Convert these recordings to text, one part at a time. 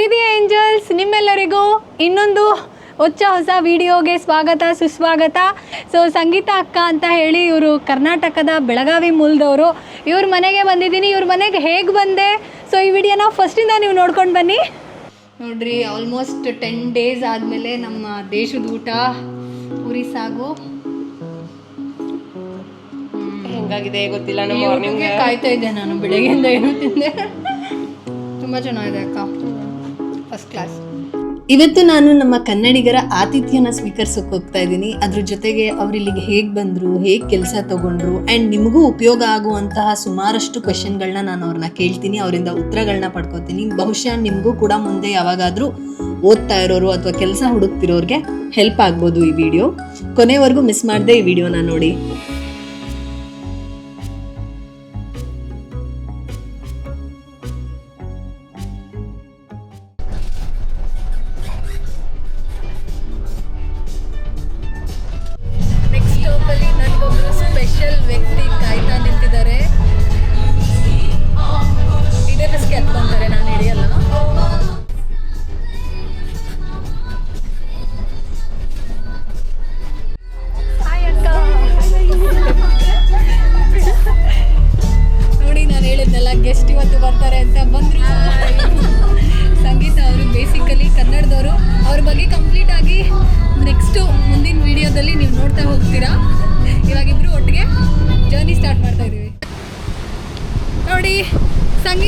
ಪ್ರೀತಿ angels ನಿಮ್ಮೆಲ್ಲರಿಗೂ ಇನ್ನೊಂದು ಹೊಚ್ಚ ಹೊಸ ವಿಡಿಯೋಗೆ ಸ್ವಾಗತ ಸುಸ್ವಾಗತ. ಸೊ ಸಂಗೀತ ಅಕ್ಕ ಅಂತ ಹೇಳಿ ಇವರು ಕರ್ನಾಟಕದ ಬೆಳಗಾವಿ ಮೂಲದವರು. ಇವ್ರ ಮನೆಗೆ ಬಂದಿದ್ದೀನಿ ಇವ್ರ ಮನೆಗೆ ಹೇಗೆ ಬಂದೆ? ಸೊ ಈ ವಿಡಿಯೋನ ಫಸ್ಟಿಂದ ನೀವು ನೋಡ್ಕೊಂಡು ಬನ್ನಿ. ನೋಡ್ರಿ ಆಲ್ಮೋಸ್ಟ್ ಟೆನ್ ಡೇಸ್ ಆದಮೇಲೆ ನಮ್ಮ ದೇಶದ ಊಟ ಉರಿ ಸಾಗು. ಹೆಂಗಾಗಿದೆ ಗೊತ್ತಿಲ್ಲ ಕಾಯ್ತಾ ಇದ್ದೆ ನಾನು ಬೆಳಗ್ಗೆಯಿಂದ ಏನು ತಿಂದೆ. ತುಂಬ ಚೆನ್ನಾಗಿದೆ ಅಕ್ಕ. ಫಸ್ಟ್ ಕ್ಲಾಸ್ ಇವತ್ತು ನಾನು ನಮ್ಮ ಕನ್ನಡಿಗರ ಆತಿಥ್ಯನ ಸ್ವೀಕರಿಸೋಕೆ ಹೋಗ್ತಾ ಇದ್ದೀನಿ. ಅದ್ರ ಜೊತೆಗೆ ಅವ್ರು ಇಲ್ಲಿಗೆ ಹೇಗೆ ಬಂದರು, ಹೇಗೆ ಕೆಲಸ ತಗೊಂಡ್ರು ಆ್ಯಂಡ್ ನಿಮಗೂ ಉಪಯೋಗ ಆಗುವಂತಹ ಸುಮಾರಷ್ಟು ಕ್ವೆಶನ್ಗಳನ್ನ ನಾನು ಅವ್ರನ್ನ ಕೇಳ್ತೀನಿ. ಅವರಿಂದ ಉತ್ತರಗಳನ್ನ ಪಡ್ಕೋತೀನಿ. ಬಹುಶಃ ನಿಮಗೂ ಕೂಡ ಮುಂದೆ ಯಾವಾಗಾದರೂ ಓದ್ತಾ ಇರೋರು ಅಥವಾ ಕೆಲಸ ಹುಡುಕ್ತಿರೋರಿಗೆ ಹೆಲ್ಪ್ ಆಗ್ಬೋದು ಈ ವಿಡಿಯೋ ಕೊನೆವರೆಗೂ ಮಿಸ್ ಮಾಡದೆ ಈ ವಿಡಿಯೋನ ನೋಡಿ.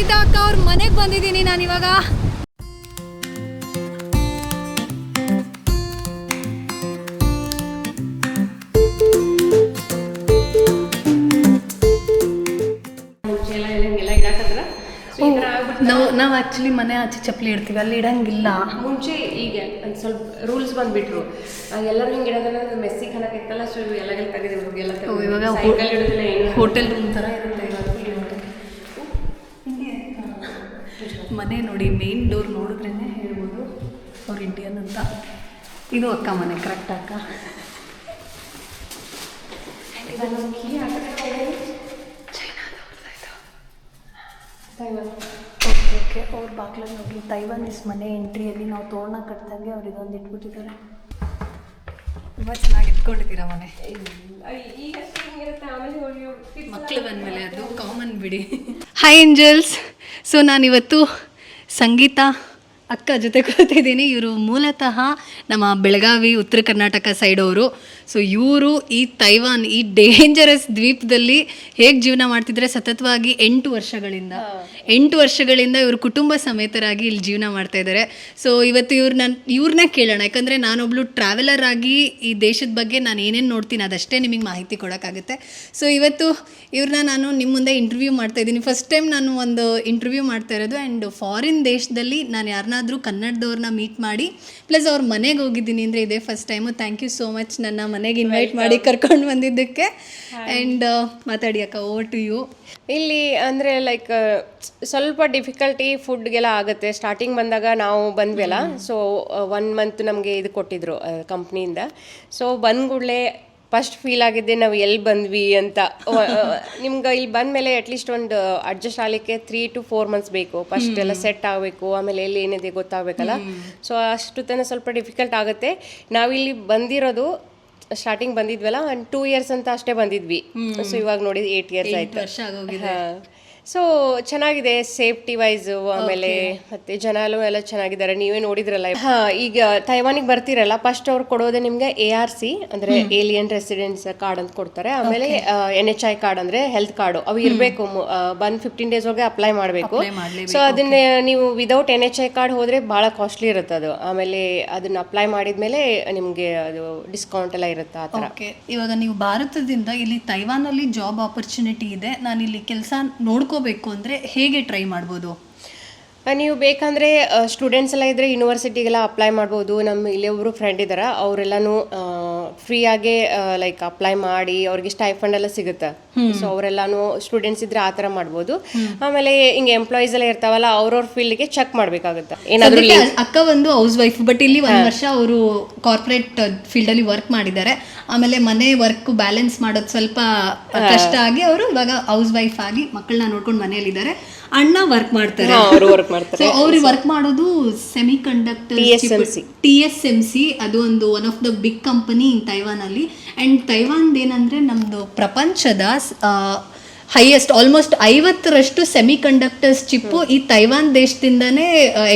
ಸಂಗೀತ ಅಕ್ಕ ಅವ್ರ ಮನೆಗೆ ಬಂದಿದ್ದೀನಿ ನಾನು ಇವಾಗ. ನಾವು ನಾವು ಆ್ಯಕ್ಚುಲಿ ಮನೆ ಆಚೆ ಚಪ್ಪಲಿ ಇಡ್ತೀವಿ ಅಲ್ಲಿ ಇಡಂಗಿಲ್ಲ. ಮುಂಚೆ ಈಗ ಒಂದು ಸ್ವಲ್ಪ ರೂಲ್ಸ್ ಬಂದ್ಬಿಟ್ರು. ಎಲ್ಲರೂ ಹಿಂಗೆ ಇಡೋದನ್ನ ಮೆಸ್ಸಿ ಇತ್ತಲ್ಲ ಸೊ ಎಲ್ಲ ತೆಗೆದು ಎಲ್ಲ ಓ, ಇವಾಗ ಹೋಟೆಲ್ ರೂಮ್ ಥರ ಇರುತ್ತೆ ಇವಾಗ ಮನೆ ನೋಡಿ ಮೇನ್ ಡೋರ್ ನೋಡಿದ್ರೇ ಹೇಳ್ಬೋದು ಅವ್ರ ಇಂಡಿಯನ್ ಅಂತ. ಇದು ಅಕ್ಕ ಮನೆ ಕರೆಕ್ಟ್ ಅಕ್ಕ? ಓಕೆ ಓಕೆ ಅವ್ರ ಬಾಗ್ಲಲ್ಲಿ ನೋಡಿ ಇಸ್ ಮನೆ ಎಂಟ್ರಿಯಲ್ಲಿ ನಾವು ತೋರಣ ಕಟ್ಟಿದಂಗೆ ಅವ್ರು ಇದೊಂದು ಇಟ್ಬಿಟ್ಟಿದ್ದಾರೆ ತುಂಬ ಚೆನ್ನಾಗಿ ಇಟ್ಕೊಂಡಿದ್ದೀರಾ ಮನೆ ಮಕ್ಕಳು ಬಂದಮೇಲೆ ಅದು ಕಾಮನ್ ಬಿಡಿ. ಹೈ ಏಂಜಲ್ಸ್ ಸೊ ನಾನಿವತ್ತು ಸಂಗೀತ ಅಕ್ಕ ಜೊತೆ ಕೂತಿದ್ದೀನಿ. ಇವರು ಮೂಲತಃ ನಮ್ಮ ಬೆಳಗಾವಿ ಉತ್ತರ ಕರ್ನಾಟಕ ಸೈಡ್ ಅವರು. ಸೊ ಇವರು ಈ ತೈವಾನ್ ಈ ಡೇಂಜರಸ್ ದ್ವೀಪದಲ್ಲಿ ಹೇಗೆ ಜೀವನ ಮಾಡ್ತಿದ್ರೆ ಸತತವಾಗಿ ಎಂಟು ವರ್ಷಗಳಿಂದ. ಎಂಟು ವರ್ಷಗಳಿಂದ ಇವರು ಕುಟುಂಬ ಸಮೇತರಾಗಿ ಇಲ್ಲಿ ಜೀವನ ಮಾಡ್ತಾ ಇದ್ದಾರೆ ಸೊ ಇವತ್ತು ಇವ್ರು ನಾನು ಇವ್ರನ್ನ ಕೇಳೋಣ. ಯಾಕಂದರೆ ನಾನೊಬ್ಳು ಟ್ರಾವೆಲರ್ ಆಗಿ ಈ ದೇಶದ ಬಗ್ಗೆ ನಾನು ಏನೇನು ನೋಡ್ತೀನಿ ಅದಷ್ಟೇ ನಿಮಗೆ ಮಾಹಿತಿ ಕೊಡೋಕ್ಕಾಗುತ್ತೆ. ಸೊ ಇವತ್ತು ಇವ್ರನ್ನ ನಾನು ನಿಮ್ಮ ಮುಂದೆ ಇಂಟರ್ವ್ಯೂ ಮಾಡ್ತಾ ಇದ್ದೀನಿ. ಫಸ್ಟ್ ಟೈಮ್ ನಾನು ಒಂದು ಇಂಟರ್ವ್ಯೂ ಮಾಡ್ತಾ ಇರೋದು. ಆ್ಯಂಡ್ ಫಾರಿನ್ ದೇಶದಲ್ಲಿ ನಾನು ಯಾರನ್ನಾದ್ರೂ ಕನ್ನಡದವ್ರನ್ನ ಮೀಟ್ ಮಾಡಿ ಪ್ಲಸ್ ಅವ್ರ ಮನೆಗೆ ಹೋಗಿದ್ದೀನಿ ಅಂದರೆ ಇದೇ first time thank you so much ನನ್ನ ಮನೆಗೆ ಇನ್ವೈಟ್ ಮಾಡಿ ಕರ್ಕೊಂಡು ಬಂದಿದ್ದಕ್ಕೆ. ಆ್ಯಂಡ್ ಮಾತಾಡಿ ಅಕ್ಕ ಓವರ್ ಟು ಯು ಇಲ್ಲಿ ಅಂದರೆ ಲೈಕ್ ಸ್ವಲ್ಪ ಡಿಫಿಕಲ್ಟಿ ಫುಡ್ಗೆಲ್ಲ ಆಗುತ್ತೆ. ಸ್ಟಾರ್ಟಿಂಗ್ ಬಂದಾಗ ನಾವು ಬಂದ್ವಲ್ಲ ಸೊ ಒನ್ ಮಂತ್ ನಮಗೆ ಇದು ಕೊಟ್ಟಿದ್ರು ಕಂಪ್ನಿಯಿಂದ ಸೊ ಬಂದ ಕೂಡಲೇ ಫಸ್ಟ್ ಫೀಲ್ ಆಗಿದ್ದೆ ನಾವು ಎಲ್ಲಿ ಬಂದ್ವಿ ಅಂತ. ನಿಮ್ಗೆ ಇಲ್ಲಿ ಬಂದಮೇಲೆ ಅಟ್ಲೀಸ್ಟ್ ಒಂದು ಅಡ್ಜಸ್ಟ್ ಆಗಲಿಕ್ಕೆ ತ್ರೀ ಟು ಫೋರ್ ಮಂತ್ಸ್ ಬೇಕು. ಫಸ್ಟ್ ಎಲ್ಲ ಸೆಟ್ ಆಗಬೇಕು ಆಮೇಲೆ ಎಲ್ಲಿ ಏನಿದೆ ಗೊತ್ತಾಗಬೇಕಲ್ಲ? ಸೊ ಅಷ್ಟು ತನಕ ಸ್ವಲ್ಪ ಡಿಫಿಕಲ್ಟ್ ಆಗುತ್ತೆ. ನಾವಿಲ್ಲಿ ಬಂದಿರೋದು ಸ್ಟಾರ್ಟಿಂಗ್ ಬಂದಿದ್ವಲ್ಲ ಒಂದು ಟೂ ಇಯರ್ಸ್ ಅಂತ ಅಷ್ಟೇ ಬಂದಿದ್ವಿ. ಸೊ ಇವಾಗ ನೋಡಿ ಏಟ್ ಇಯರ್ಸ್ ಆಯ್ತು. ವರ್ಷ ಆಗೋಗಿದೆ. ಸೊ ಚೆನ್ನಾಗಿದೆ ಸೇಫ್ಟಿ ವೈಸ್ ಆಮೇಲೆ ಮತ್ತೆ ಜನ ಎಲ್ಲ ಚೆನ್ನಾಗಿದ್ದಾರೆ. ನೀವೇ ನೋಡಿದ್ರಲ್ಲ ಹಾ ಈಗ ತೈವಾನಿಗೆ ಬರ್ತೀರಲ್ಲ ಫಸ್ಟ್ ಅವ್ರು ಕೊಡೋದೇ ನಿಮ್ಗೆ ಎ ಆರ್ ಸಿ ಅಂದ್ರೆ ಏಲಿಯನ್ ರೆಸಿಡೆನ್ಸ್ ಕಾರ್ಡ್ ಅಂತ ಕೊಡ್ತಾರೆ. ಆಮೇಲೆ ಎನ್ ಎಚ್ ಐ ಕಾರ್ಡ್ ಅಂದ್ರೆ ಹೆಲ್ತ್ ಕಾರ್ಡ್ ಅವು ಇರಬೇಕು ಬಂದ್ ಫಿಫ್ಟೀನ್ ಡೇಸ್ ಒಳಗೆ ಅಪ್ಲೈ ಮಾಡಬೇಕು. ಸೊ ಅದನ್ನ ನೀವು without N H I card ಹೋದ್ರೆ ಬಹಳ ಕಾಸ್ಟ್ಲಿ ಇರುತ್ತೆ ಅದು. ಆಮೇಲೆ ಅದನ್ನ ಅಪ್ಲೈ ಮಾಡಿದ್ಮೇಲೆ ನಿಮ್ಗೆ ಅದು ಡಿಸ್ಕೌಂಟ್ ಎಲ್ಲ ಇರುತ್ತೆ ಆ ಥರ. ಇವಾಗ ನೀವು ಭಾರತದಿಂದ ಇಲ್ಲಿ ತೈವಾನ್ ಅಲ್ಲಿ ಜಾಬ್ ಆಪರ್ಚುನಿಟಿ ಇದೆ. ನಾನು ಇಲ್ಲಿ ಕೆಲಸ ನೋಡ್ಕೋಬೇಕು ಅಂದರೆ ಹೇಗೆ ಟ್ರೈ ಮಾಡ್ಬೋದು? ನೀವು ಬೇಕಂದ್ರೆ ಸ್ಟೂಡೆಂಟ್ಸ್ ಎಲ್ಲ ಇದ್ರೆ ಯೂನಿವರ್ಸಿಟಿಗೆಲ್ಲ ಅಪ್ಲೈ ಮಾಡ್ಬೋದು. ನಮ್ಮ ಇಲ್ಲಿ ಒಬ್ಬರು ಫ್ರೆಂಡ್ ಇದ್ದಾರೆ ಅವರೆಲ್ಲನೂ ಫ್ರೀಯಾಗೆ ಲೈಕ್ ಅಪ್ಲೈ ಮಾಡಿ ಅವ್ರಿಗೆ ಸ್ಟೈಫಂಡ್ ಎಲ್ಲ ಸಿಗುತ್ತೆ. ಸೊ ಅವರೆಲ್ಲಾನು ಸ್ಟೂಡೆಂಟ್ಸ್ ಇದ್ರೆ ಆ ಥರ ಮಾಡ್ಬೋದು. ಆಮೇಲೆ ಹಿಂಗೆ ಎಂಪ್ಲಾಯೀಸ್ ಎಲ್ಲ ಇರ್ತಾವಲ್ಲ ಅವ್ರವ್ರ ಫೀಲ್ಡ್ಗೆ ಚೆಕ್ ಮಾಡಬೇಕಾಗುತ್ತೆ. ಏನಾದರೂ ಅಕ್ಕ ಒಂದು ಹೌಸ್ ವೈಫ್ ಬಟ್ ಇಲ್ಲಿ ಒಂದು ವರ್ಷ ಅವರು ಕಾರ್ಪೊರೇಟ್ ಫೀಲ್ಡಲ್ಲಿ ವರ್ಕ್ ಮಾಡಿದ್ದಾರೆ. ಆಮೇಲೆ ಮನೆ ವರ್ಕ್ ಬ್ಯಾಲೆನ್ಸ್ ಮಾಡೋದು ಸ್ವಲ್ಪ ಕಷ್ಟ ಆಗಿ ಅವರು ಇವಾಗ ಹೌಸ್ ವೈಫ್ ಆಗಿ ಮಕ್ಕಳನ್ನ ನೋಡ್ಕೊಂಡು ಮನೆಯಲ್ಲಿದ್ದಾರೆ. ಅಣ್ಣ ವರ್ಕ್ ಮಾಡ್ತಾರೆ. ಅವರು ವರ್ಕ್ ಮಾಡ್ತಾರೆ. ಸೊ ಅವ್ರು ವರ್ಕ್ ಮಾಡೋದು semiconductor. T S M C ಅದು ಒಂದು one of the big company in Taiwan ಅಲ್ಲಿ. ಅಂಡ್ ತೈವಾನ್ ಏನಂದ್ರೆ ನಮ್ದು ಪ್ರಪಂಚದ ಹೈಯೆಸ್ಟ್ ಆಲ್ಮೋಸ್ಟ್ ಐವತ್ತರಷ್ಟು ಸೆಮಿ ಕಂಡಕ್ಟರ್ಸ್ ಚಿಪ್ಪು ಈ ತೈವಾನ್ ದೇಶದಿಂದನೇ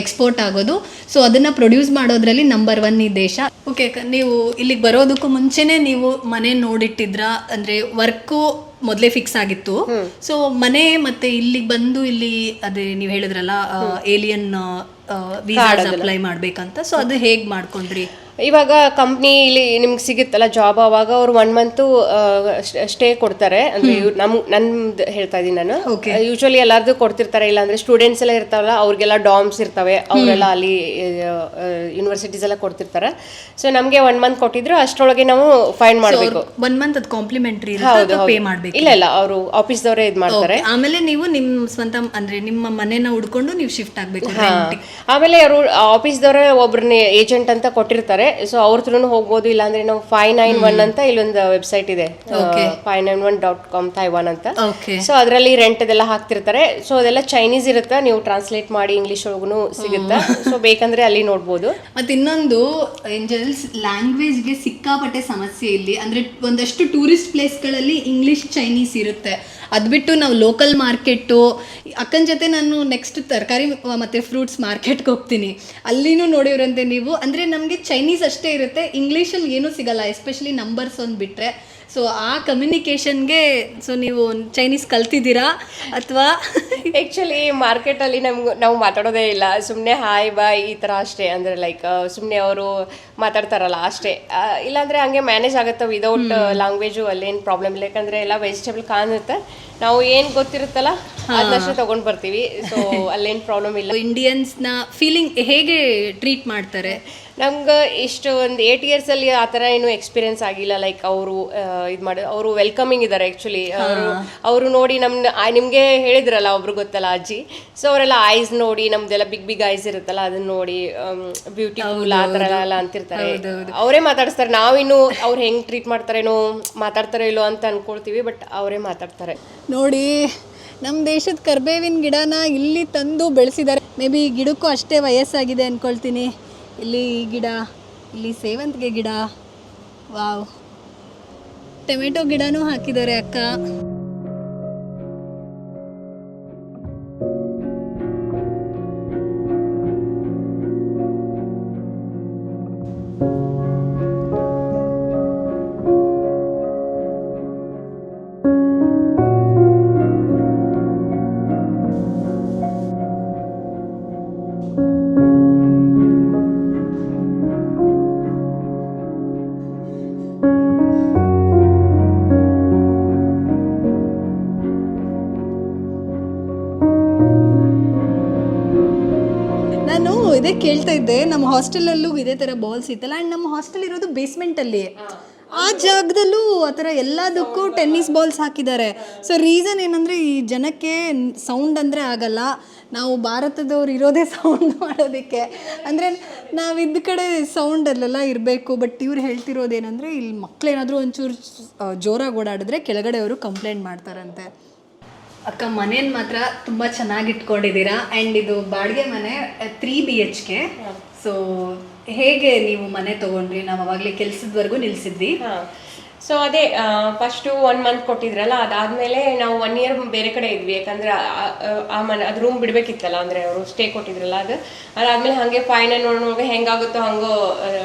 ಎಕ್ಸ್ಪೋರ್ಟ್ ಆಗೋದು. ಸೊ ಅದನ್ನ ಪ್ರೊಡ್ಯೂಸ್ ಮಾಡೋದ್ರಲ್ಲಿ ನಂಬರ್ ಒನ್ ಈ ದೇಶ. ಓಕೆ ನೀವು ಇಲ್ಲಿಗೆ ಬರೋದಕ್ಕೂ ಮುಂಚೆನೆ ನೀವು ಮನೆ ನೋಡಿಟ್ಟಿದ್ರ ಅಂದ್ರೆ ವರ್ಕು ಮೊದಲೇ ಫಿಕ್ಸ್ ಆಗಿತ್ತು. ಸೊ ಮನೆ ಮತ್ತೆ ಇಲ್ಲಿಗೆ ಬಂದು ಇಲ್ಲಿ ಅದೇ ನೀವು ಹೇಳಿದ್ರಲ್ಲ ಏಲಿಯನ್ ವೀಸಾ ಅಪ್ಲೈ ಮಾಡ್ಬೇಕಂತ. ಸೊ ಅದು ಹೇಗ್ ಮಾಡ್ಕೊಂಡ್ರಿ? ಇವಾಗ ಕಂಪ್ನಿ ಇಲ್ಲಿ ನಿಮ್ಗೆ ಸಿಗುತ್ತಲ್ಲ ಜಾಬ್ ಅವಾಗ ಅವ್ರು ಒನ್ ಮಂತು ಸ್ಟೇ ಕೊಡ್ತಾರೆ. ಅಂದ್ರೆ ಇವ್ರು ನಮ್ ನಂದು ಹೇಳ್ತಾ ಇದೀನಿ ನಾನು. ಯೂಶಲಿ ಎಲ್ಲಾರ್ದು ಕೊಡ್ತಿರ್ತಾರೆ ಇಲ್ಲ ಅಂದ್ರೆ ಸ್ಟೂಡೆಂಟ್ಸ್ ಎಲ್ಲ ಇರ್ತಾವಲ್ಲ ಅವ್ರಿಗೆಲ್ಲ ಡಾಮ್ಸ್ ಇರ್ತವೆ. ಅವರೆಲ್ಲ ಅಲ್ಲಿ ಯೂನಿವರ್ಸಿಟೀಸ್ ಎಲ್ಲ ಕೊಡ್ತಿರ್ತಾರೆ. ಸೊ ನಮ್ಗೆ ಒನ್ ಮಂತ್ ಕೊಟ್ಟಿದ್ರು ಅಷ್ಟರೊಳಗೆ ನಾವು ಫೈನ್ ಮಾಡ್ಬೇಕು. ಒನ್ ಮಂತ್ ಅದು ಕಾಂಪ್ಲಿಮೆಂಟ್ರಿ ಪೇ ಮಾಡ್ಬೇಕು? ಇಲ್ಲ ಇಲ್ಲ ಅವರು ಆಫೀಸ್ದವರೇ ಇದು ಮಾಡ್ತಾರೆ. ಆಮೇಲೆ ನೀವು ನಿಮ್ ಸ್ವಂತ ಅಂದ್ರೆ ನಿಮ್ಮ ಮನೆನ ಉಡ್ಕೊಂಡು ನೀವು ಶಿಫ್ಟ್ ಆಗ್ಬೇಕು. ಆಮೇಲೆ ಅವರು ಆಫೀಸ್ದವರೇ ಒಬ್ರನ್ನ ಏಜೆಂಟ್ ಅಂತ ಕೊಟ್ಟಿರ್ತಾರೆ. ಸೊ ಅವ್ರ ಹತ್ರನೂ ಹೋಗ್ಬೋದು ಇಲ್ಲಾಂದ್ರೆ ನಾವು ಫೈವ್ ನೈನ್ ಒನ್ ಅಂತ ಇಲ್ಲೊಂದು ವೆಬ್ಸೈಟ್ ಇದೆ. Five nine one dot com Taiwan ಅಂತ. ಸೊ ಅದರಲ್ಲಿ ರೆಂಟ್ ಅದೆಲ್ಲ ಹಾಕ್ತಿರ್ತಾರೆ. ಸೊ ಅದೆಲ್ಲ ಚೈನೀಸ್ ಇರುತ್ತೆ? ನೀವು ಟ್ರಾನ್ಸ್ಲೇಟ್ ಮಾಡಿ ಇಂಗ್ಲಿಷ್ ಒಳಗೂ ಸಿಗುತ್ತೆ? ಸೊ ಬೇಕಂದ್ರೆ ಅಲ್ಲಿ ನೋಡ್ಬೋದು. ಮತ್ತೆ ಇನ್ನೊಂದು ಏಂಜಲ್ಸ್ ಲ್ಯಾಂಗ್ವೇಜ್ಗೆ ಸಿಕ್ಕಾಪಟ್ಟೆ ಸಮಸ್ಯೆ ಇಲ್ಲಿ. ಅಂದ್ರೆ ಒಂದಷ್ಟು ಟೂರಿಸ್ಟ್ ಪ್ಲೇಸ್ಗಳಲ್ಲಿ ಇಂಗ್ಲಿಷ್ ಚೈನೀಸ್ ಇರುತ್ತೆ. ಅದ್ಬಿಟ್ಟು ನಾವು ಲೋಕಲ್ ಮಾರ್ಕೆಟು ಅಕ್ಕನ ಜೊತೆ ನಾನು ನೆಕ್ಸ್ಟ್ ತರಕಾರಿ ಮತ್ತೆ ಫ್ರೂಟ್ಸ್ ಮಾರ್ಕೆಟ್ಗೆ ಹೋಗ್ತೀನಿ. ಅಲ್ಲಿನೂ ನೋಡಿವ್ರಂತೆ ನೀವು. ಅಂದ್ರೆ ನಮಗೆ ಚೈನೀಸ್ ಅಷ್ಟೇ ಇರುತ್ತೆ. ಇಂಗ್ಲೀಷಲ್ಲಿ ಏನೂ ಸಿಗಲ್ಲ ಎಸ್ಪೆಷಲಿ ನಂಬರ್ಸ್ ಒಂದು ಬಿಟ್ಟರೆ ಸೊ ಆ ಕಮ್ಯುನಿಕೇಷನ್ಗೆ ಸೊ ನೀವು ಚೈನೀಸ್ ಕಲ್ತಿದ್ದೀರಾ? ಅಥವಾ ಆ್ಯಕ್ಚುಲಿ ಮಾರ್ಕೆಟಲ್ಲಿ ನಮ್ಗೆ, ನಾವು ಮಾತಾಡೋದೇ ಇಲ್ಲ. ಸುಮ್ಮನೆ ಹಾಯ್ ಬಾಯ್ ಈ ಥರ ಅಷ್ಟೇ. ಅಂದರೆ ಲೈಕ್ ಸುಮ್ಮನೆ ಅವರು ಮಾತಾಡ್ತಾರಲ್ಲ ಅಷ್ಟೇ. ಇಲ್ಲಾಂದರೆ ಹಂಗೆ ಮ್ಯಾನೇಜ್ ಆಗುತ್ತೆ ವಿದೌಟ್ ಲ್ಯಾಂಗ್ವೇಜು ಅಲ್ಲೇನು ಪ್ರಾಬ್ಲಮ್ ಇಲ್ಲ. ಯಾಕಂದರೆ ಎಲ್ಲ ವೆಜಿಟೇಬಲ್ ಕಾಣುತ್ತೆ. ನಾವು ಏನು ಗೊತ್ತಿರುತ್ತಲ್ಲ ಅದನ್ನಷ್ಟೇ ತೊಗೊಂಡು ಬರ್ತೀವಿ. ಸೊ ಅಲ್ಲೇನು ಪ್ರಾಬ್ಲಮ್ ಇಲ್ಲ. ಇಂಡಿಯನ್ಸ್ನ ಫೀಲಿಂಗ್ ಹೇಗೆ ಟ್ರೀಟ್ ಮಾಡ್ತಾರೆ? ನಮ್ಗೆ ಇಷ್ಟು ಒಂದು ಏಟ್ ಇಯರ್ಸಲ್ಲಿ ಆ ಥರ ಏನು ಎಕ್ಸ್ಪೀರಿಯನ್ಸ್ ಆಗಿಲ್ಲ. ಲೈಕ್ ಅವರು ಇದು ಮಾಡಿ ಅವರು ವೆಲ್ಕಮಿಂಗ್ ಇದ್ದಾರೆ ಆ್ಯಕ್ಚುಲಿ ಅವರು ಅವರು ನೋಡಿ ನಮ್ಮ ನಿಮಗೆ ಹೇಳಿದ್ರಲ್ಲ ಒಬ್ರು ಗೊತ್ತಲ್ಲ ಅಜ್ಜಿ. ಸೊ ಅವರೆಲ್ಲ ಐಸ್ ನೋಡಿ ನಮ್ದೆಲ್ಲ ಬಿಗ್ ಬಿಗ್ ಐಸ್ ಇರುತ್ತಲ್ಲ ಅದನ್ನ ನೋಡಿ ಬ್ಯೂಟಿಫುಲ್ ಆ ಥರ ಎಲ್ಲ ಅಂತಿರ್ತಾರೆ. ಅವರೇ ಮಾತಾಡಿಸ್ತಾರೆ. ನಾವಿನ್ನು ಅವ್ರು ಹೆಂಗೆ ಟ್ರೀಟ್ ಮಾಡ್ತಾರೇನೋ ಮಾತಾಡ್ತಾರೋ ಇಲ್ಲೋ ಅಂತ ಅನ್ಕೊಳ್ತೀವಿ ಬಟ್ ಅವರೇ ಮಾತಾಡ್ತಾರೆ. ನೋಡಿ ನಮ್ಮ ದೇಶದ ಕರ್ಬೇವಿನ ಗಿಡನ ಇಲ್ಲಿ ತಂದು ಬೆಳೆಸಿದ್ದಾರೆ. ಮೇ ಬಿ ಗಿಡಕ್ಕೂ ಅಷ್ಟೇ ವಯಸ್ಸಾಗಿದೆ ಅಂದ್ಕೊಳ್ತೀನಿ ಇಲ್ಲಿ ಈ ಗಿಡ ಇಲ್ಲಿ ಸೇವಂತಿಗೆ ಗಿಡ. ವಾವ್. ಟೊಮೆಟೊ ಗಿಡನೂ ಹಾಕಿದ್ದಾರೆ ಅಕ್ಕ. ಕೇಳ್ತಾ ಇದ್ದೆ, ನಮ್ಮ ಹಾಸ್ಟೆಲಲ್ಲೂ ಇದೇ ಥರ ಬಾಲ್ಸ್ ಇತ್ತಲ್ಲ ಆ್ಯಂಡ್ ನಮ್ಮ ಹಾಸ್ಟೆಲ್ ಇರೋದು ಬೇಸ್ಮೆಂಟಲ್ಲಿ ಆ ಜಾಗದಲ್ಲೂ ಆ ಥರ ಎಲ್ಲದಕ್ಕೂ ಟೆನ್ನಿಸ್ ಬಾಲ್ಸ್ ಹಾಕಿದ್ದಾರೆ. ಸೊ ರೀಸನ್ ಏನಂದರೆ ಈ ಜನಕ್ಕೆ ಸೌಂಡ್ ಅಂದರೆ ಆಗಲ್ಲ. ನಾವು ಭಾರತದವ್ರು ಇರೋದೇ ಸೌಂಡ್ ಮಾಡೋದಕ್ಕೆ. ಅಂದರೆ ನಾವು ಇದ್ದ ಕಡೆ ಸೌಂಡ್ ಅಲ್ಲೆಲ್ಲ ಇರಬೇಕು ಬಟ್ ಇವ್ರು ಹೇಳ್ತಿರೋದೇನೆಂದರೆ ಇಲ್ಲಿ ಮಕ್ಕಳೇನಾದರೂ ಒಂಚೂರು ಜೋರಾಗಿ ಓಡಾಡಿದ್ರೆ ಕೆಳಗಡೆ ಅವರು ಕಂಪ್ಲೇಂಟ್ ಮಾಡ್ತಾರಂತೆ. ಅಕ್ಕ, ಮನೇನ್ ಮಾತ್ರ ತುಂಬಾ ಚೆನ್ನಾಗಿ ಇಟ್ಕೊಂಡಿದ್ದೀರಾ? ಅಂಡ್ ಇದು ಬಾಡಿಗೆ ಮನೆ three B H K so ಹೇಗೆ ನೀವು ಮನೆ ತಗೊಂಡ್ರಿ? ನಾವು ಅವಾಗಲೇ ಕೆಲಸದವರೆಗೂ ನಿಲ್ಸಿದ್ವಿ. ಸೊ ಅದೇ ಫಸ್ಟು ಒನ್ ಮಂತ್ ಕೊಟ್ಟಿದ್ರಲ್ಲ ಅದಾದಮೇಲೆ ನಾವು ಒನ್ ಇಯರ್ ಬೇರೆ ಕಡೆ ಇದ್ವಿ. ಯಾಕಂದ್ರೆ ಆ- ಮನೆ ಅದು ರೂಮ್ ಬಿಡಬೇಕಿತ್ತಲ್ಲ ಅಂದರೆ ಅವರು ಸ್ಟೇ ಕೊಟ್ಟಿದ್ರಲ್ಲ ಅದು. ಅದಾದಮೇಲೆ ಹಾಗೆ ಫೈನ್ ನೋಡುವಾಗ ಹೆಂಗಾಗುತ್ತೋ ಹಂಗೋ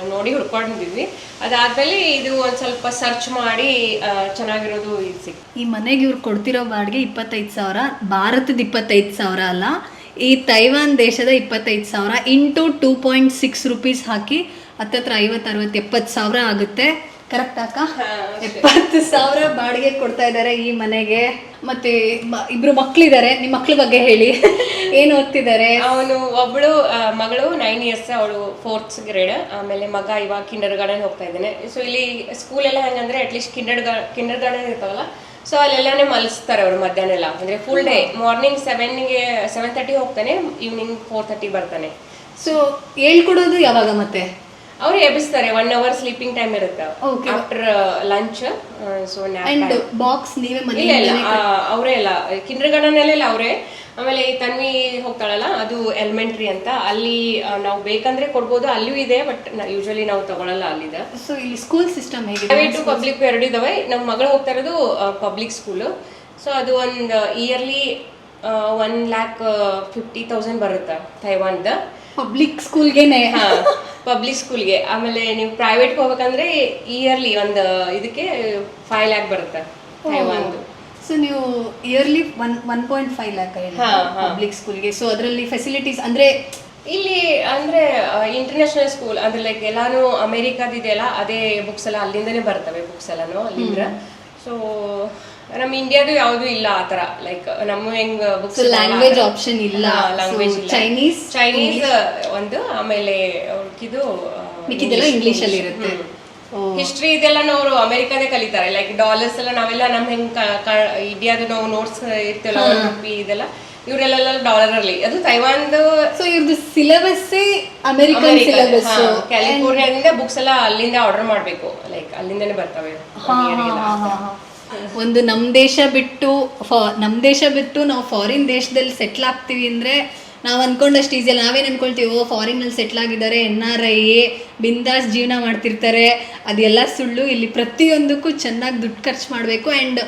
ನೋಡಿ ಹುಡ್ಕೊಂಡಿದ್ವಿ ಅದಾದಮೇಲೆ ಇದು ಒಂದು ಸ್ವಲ್ಪ ಸರ್ಚ್ ಮಾಡಿ ಚೆನ್ನಾಗಿರೋದು ಇದು ಸಿಕ್ ಈ ಮನೆಗೆ ಇವ್ರು ಕೊಡ್ತಿರೋ ಬಾಡಿಗೆ ಇಪ್ಪತ್ತೈದು ಸಾವಿರ ಭಾರತದ ಇಪ್ಪತ್ತೈದು ಸಾವಿರ ಅಲ್ಲ? ಈ ತೈವಾನ್ ದೇಶದ ಇಪ್ಪತ್ತೈದು ಸಾವಿರ into two point six rupees ಹಾಕಿ ಹತ್ತತ್ರ ಐವತ್ತು ಅರವತ್ತು ಎಪ್ಪತ್ತು ಸಾವಿರ ಆಗುತ್ತೆ. ಕರೆಕ್ಟ್ ಅಕ್ಕ ಎಪ್ಪತ್ತು ಸಾವಿರ ಬಾಡಿಗೆ ಕೊಡ್ತಾ ಇದ್ದಾರೆ ಈ ಮನೆಗೆ. ಮತ್ತೆ ಇಬ್ರು ಮಕ್ಳಿದ್ದಾರೆ. ನಿಮ್ಮ ಮಕ್ಳ ಬಗ್ಗೆ ಹೇಳಿ. ಏನು ಓದ್ತಿದ್ದಾರೆ? ಅವನು ಒಬ್ಳು ಮಗಳು ನೈನ್ ಇಯರ್ಸ್ ಅವಳು ಫೋರ್ತ್ ಗ್ರೇಡ್ ಆಮೇಲೆ ಮಗ ಇವಾಗ ಕಿಂಡರ್ ಗಾರ್ಡನ್ ಹೋಗ್ತಾ ಇದ್ದಾನೆ. ಸೊ ಇಲ್ಲಿ ಸ್ಕೂಲ್ ಎಲ್ಲ ಹೆಂಗಂದ್ರೆ ಅಟ್ಲೀಸ್ಟ್ ಕಿಂಡರ್ ಗಾರ್ಡನ್ ಇರ್ತಾವಲ್ಲ? ಸೊ ಅಲ್ಲೆಲ್ಲಾನೇ ಮಲಸ್ತಾರೆ ಅವರು ಮಧ್ಯಾಹ್ನ ಎಲ್ಲ ಅಂದ್ರೆ ಫುಲ್ ಡೇ ಮಾರ್ನಿಂಗ್ ಸೆವೆನ್ಗೆ ಸೆವೆನ್ ತರ್ಟಿ ಹೋಗ್ತಾನೆ ಈವ್ನಿಂಗ್ ಫೋರ್ ತರ್ಟಿ ಬರ್ತಾನೆ. ಸೊ ಹೇಳ್ಕೊಡೋದು ಯಾವಾಗ ಮತ್ತೆ? ಅವ್ರು ಎಬ್ಬಿಸ್ತಾರೆ. ಒನ್ ಅವರ್ ಸ್ಲೀಪಿಂಗ್ ಟೈಮ್ ಇರುತ್ತೆ. ಆಫ್ಟರ್ ಲಂಚ್ ಸೊ ಬಾಕ್ಸ್ ನೀವೇ ಅವರೇ ಇಲ್ಲ. ಕಿಂಡರ್ ಗಾರ್ಡನ್ ಅಲ್ಲೆಲ್ಲ ಅವರೇ. ಆಮೇಲೆ ಈ ತನ್ವಿ ಹೋಗ್ತಾಳಲ್ಲ ಅದು ಎಲಿಮೆಂಟ್ರಿ ಅಂತ ಅಲ್ಲಿ ನಾವು ಬೇಕಂದ್ರೆ ಕೊಡ್ಬೋದು ಅಲ್ಲೂ ಇದೆ ಬಟ್ ಯೂಶಲಿ ನಾವು ತಗೊಳಲ್ಲ ಅಲ್ಲಿದ. ಸೊ ಇಲ್ಲಿ ಸ್ಕೂಲ್ ಸಿಸ್ಟಮ್ ಹೇಗೆ ಪ್ರೈವೇಟ್ ಪಬ್ಲಿಕ್ ಎರಡು ಇದಾವೆ. ನಮ್ಮ ಮಗಳು ಹೋಗ್ತಾ ಇರೋದು ಪಬ್ಲಿಕ್ ಸ್ಕೂಲು ಸೊ ಅದು ಒಂದು yearly one lakh fifty thousand ಬರುತ್ತೆ ತೈವಾನ್ದ ಪಬ್ಲಿಕ್ ಸ್ಕೂಲ್ಗೆ ಹಾ ಪಬ್ಲಿಕ್ ಸ್ಕೂಲ್ಗೆ ಆಮೇಲೆ ನೀವು ಪ್ರೈವೇಟ್ಗೆ ಹೋಗ್ಬೇಕಂದ್ರೆ ಇಯರ್ಲಿ ಒಂದು ಇದಕ್ಕೆ ಫೈವ್ ಲ್ಯಾಕ್ ಬರುತ್ತೆ ತೈವಾನ್ದು ಸೊ ನೀವು yearly one one point five lakh public ಸ್ಕೂಲ್ಗೆ ಸೊ ಅದರಲ್ಲಿ ಫೆಸಿಲಿಟೀಸ್ ಅಂದ್ರೆ ಇಲ್ಲಿ ಅಂದ್ರೆ ಇಂಟರ್ನ್ಯಾಷನಲ್ ಸ್ಕೂಲ್ ಅಂದ್ರೆ ಲೈಕ್ ಎಲ್ಲಾನು ಅಮೆರಿಕಾದಿದೆಯಲ್ಲ ಅದೇ ಬುಕ್ಸ್ ಎಲ್ಲ ಅಲ್ಲಿಂದನೇ ಬರ್ತವೆ ಬುಕ್ಸ್ ಎಲ್ಲಾನು ಅಲ್ಲಿಂದ. ಸೊ ನಮ್ಮ ಇಂಡಿಯಾದು ಯಾವುದು ಇಲ್ಲ ಆ ತರ ಲೈಕ್ ನಮ್ಮ ಹೆಂಗ್ ಬುಕ್ಸ್ ಲ್ಯಾಂಗ್ವೇಜ್ ಆಪ್ಷನ್ ಇಲ್ಲ. ಲ್ಯಾಂಗ್ವೇಜ್ ಚೈನೀಸ್ ಚೈನೀಸ್ ಒಂದು ಆಮೇಲೆ ಇದು ಮಿಕ್ಕಿದೆಲ್ಲ ಇಂಗ್ಲಿಷ್ ಅಲ್ಲಿ ಇರುತ್ತೆ. ಹಿಸ್ಟ್ರಿ ಇದೆಲ್ಲ ನಾವು ಅಮೆರಿಕಾದೇ ಕಲಿತಾರೆ. ಲೈಕ್ ಡಾಲರ್ಸ್ ಎಲ್ಲ ನಾವೆಲ್ಲ ನಮ್ ಹೆಂಗ್ ಇಂಡಿಯಾದ ನಾವು ನೋಟ್ಸ್ ಇರ್ತೇವಲ್ಲ ಒನ್ ರುಪಿ ಇದೆಲ್ಲ ಇವರೆಲ್ಲ ಡಾಲರ್ ಅಲ್ಲಿ. ಅದು ತೈವಾನ್ದು ಸೊ ಇವ್ರದ್ದು ಸಿಲೆಬಸ್ ಅಮೆರಿಕನ್ ಸಿಲೆಬಸ್ ಕ್ಯಾಲಿಫೋರ್ನಿಯಾದಿಂದ ಬುಕ್ಸ್ ಎಲ್ಲ ಅಲ್ಲಿಂದ ಆರ್ಡರ್ ಮಾಡ್ಬೇಕು. ಲೈಕ್ ಅಲ್ಲಿಂದನೇ ಬರ್ತವೆ. ಒಂದು ನಮ್ ದೇಶ ಬಿಟ್ಟು ನಮ್ ದೇಶ ಬಿಟ್ಟು ನಾವು ಫಾರಿನ್ ದೇಶದಲ್ಲಿ ಸೆಟ್ಲ್ ಆಗ್ತೀವಿ ಅಂದ್ರೆ ನಾವು ಅನ್ಕೊಂಡಷ್ಟು ಈಸಿ ಅಲ್ಲ ನಾವೇನು ಅನ್ಕೊಳ್ತೀವಿ ಓ ಫಾರಿನಲ್ಲಿ ಸೆಟ್ಲ್ ಆಗಿದ್ದಾರೆ ಎನ್ ಆರ್ ಐ ಬಿಂದಾಸ್ ಜೀವನ ಮಾಡ್ತಿರ್ತಾರೆ. ಅದೆಲ್ಲ ಸುಳ್ಳು. ಇಲ್ಲಿ ಪ್ರತಿಯೊಂದಕ್ಕೂ ಚೆನ್ನಾಗಿ ದುಡ್ಡು ಖರ್ಚು ಮಾಡಬೇಕು. ಆ್ಯಂಡ್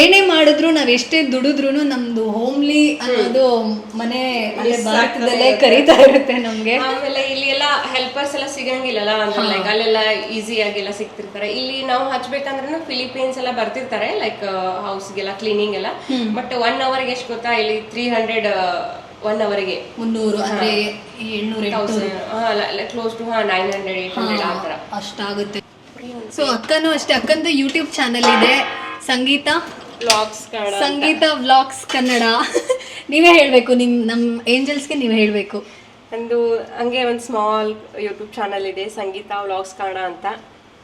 ಏನೇ ಮಾಡಿದ್ರು ನಾವು ಎಷ್ಟೇ ದುಡಿದ್ರು ನಮ್ದು ಹೋಮ್ಲಿ ಅನ್ನೋದು ಮನೆ ಭಾರತದಲ್ಲೇ ಕರೀತಾ ಇರುತ್ತೆ ನಮ್ಗೆ. ಆಮೇಲೆ ಇಲ್ಲಿ ಎಲ್ಲ ಹೆಲ್ಪರ್ಸ್ ಎಲ್ಲ ಸಿಗಂಗಿಲ್ಲಲ್ಲ ಲೈಕ್ ಅಲ್ಲೆಲ್ಲ ಈಸಿ ಆಗಿಲ್ಲ ಸಿಗ್ತಿರ್ತಾರೆ. ಇಲ್ಲಿ ನಾವು ಹಚ್ಬೇಕಂದ್ರೂ ಫಿಲಿಪೀನ್ಸ್ ಎಲ್ಲ ಬರ್ತಿರ್ತಾರೆ ಲೈಕ್ ಹೌಸ್ಗೆಲ್ಲ ಕ್ಲೀನಿಂಗ್ ಎಲ್ಲ. ಬಟ್ ಒನ್ ಅವರ್ಗೆ ಎಷ್ಟು ಗೊತ್ತಾ? ಇಲ್ಲಿ ತ್ರೀ ಹಂಡ್ರೆಡ್ ಒನ್ ಅವರ್ಗೆ ಮುನ್ನೂರು ಅಂದ್ರೆ ಏಳ್ನೂರು close to nine hundred eight hundred ಆ ಥರ ಅಷ್ಟಾಗುತ್ತೆ. ಸೊ ಅಕ್ಕನೂ ಅಷ್ಟೇ ಅಕ್ಕಂದು ಯೂಟ್ಯೂಬ್ ಚಾನಲ್ ಇದೆ. ಸಂಗೀತ. ಕನ್ನಡ ಸಂಗೀತ ವ್ಲಾಗ್ಸ್ ಕನ್ನಡ. ನೀವೇ ಹೇಳಬೇಕು ನಿಮ್ ನಮ್ಮ ಏಂಜಲ್ಸ್ಗೆ ನೀವೇ ಹೇಳಬೇಕು. ಒಂದು ಹಂಗೆ ಒಂದು ಸ್ಮಾಲ್ ಯೂಟ್ಯೂಬ್ ಚಾನಲ್ ಇದೆ ಸಂಗೀತ ವ್ಲಾಗ್ಸ್ ಕನ್ನಡ ಅಂತ.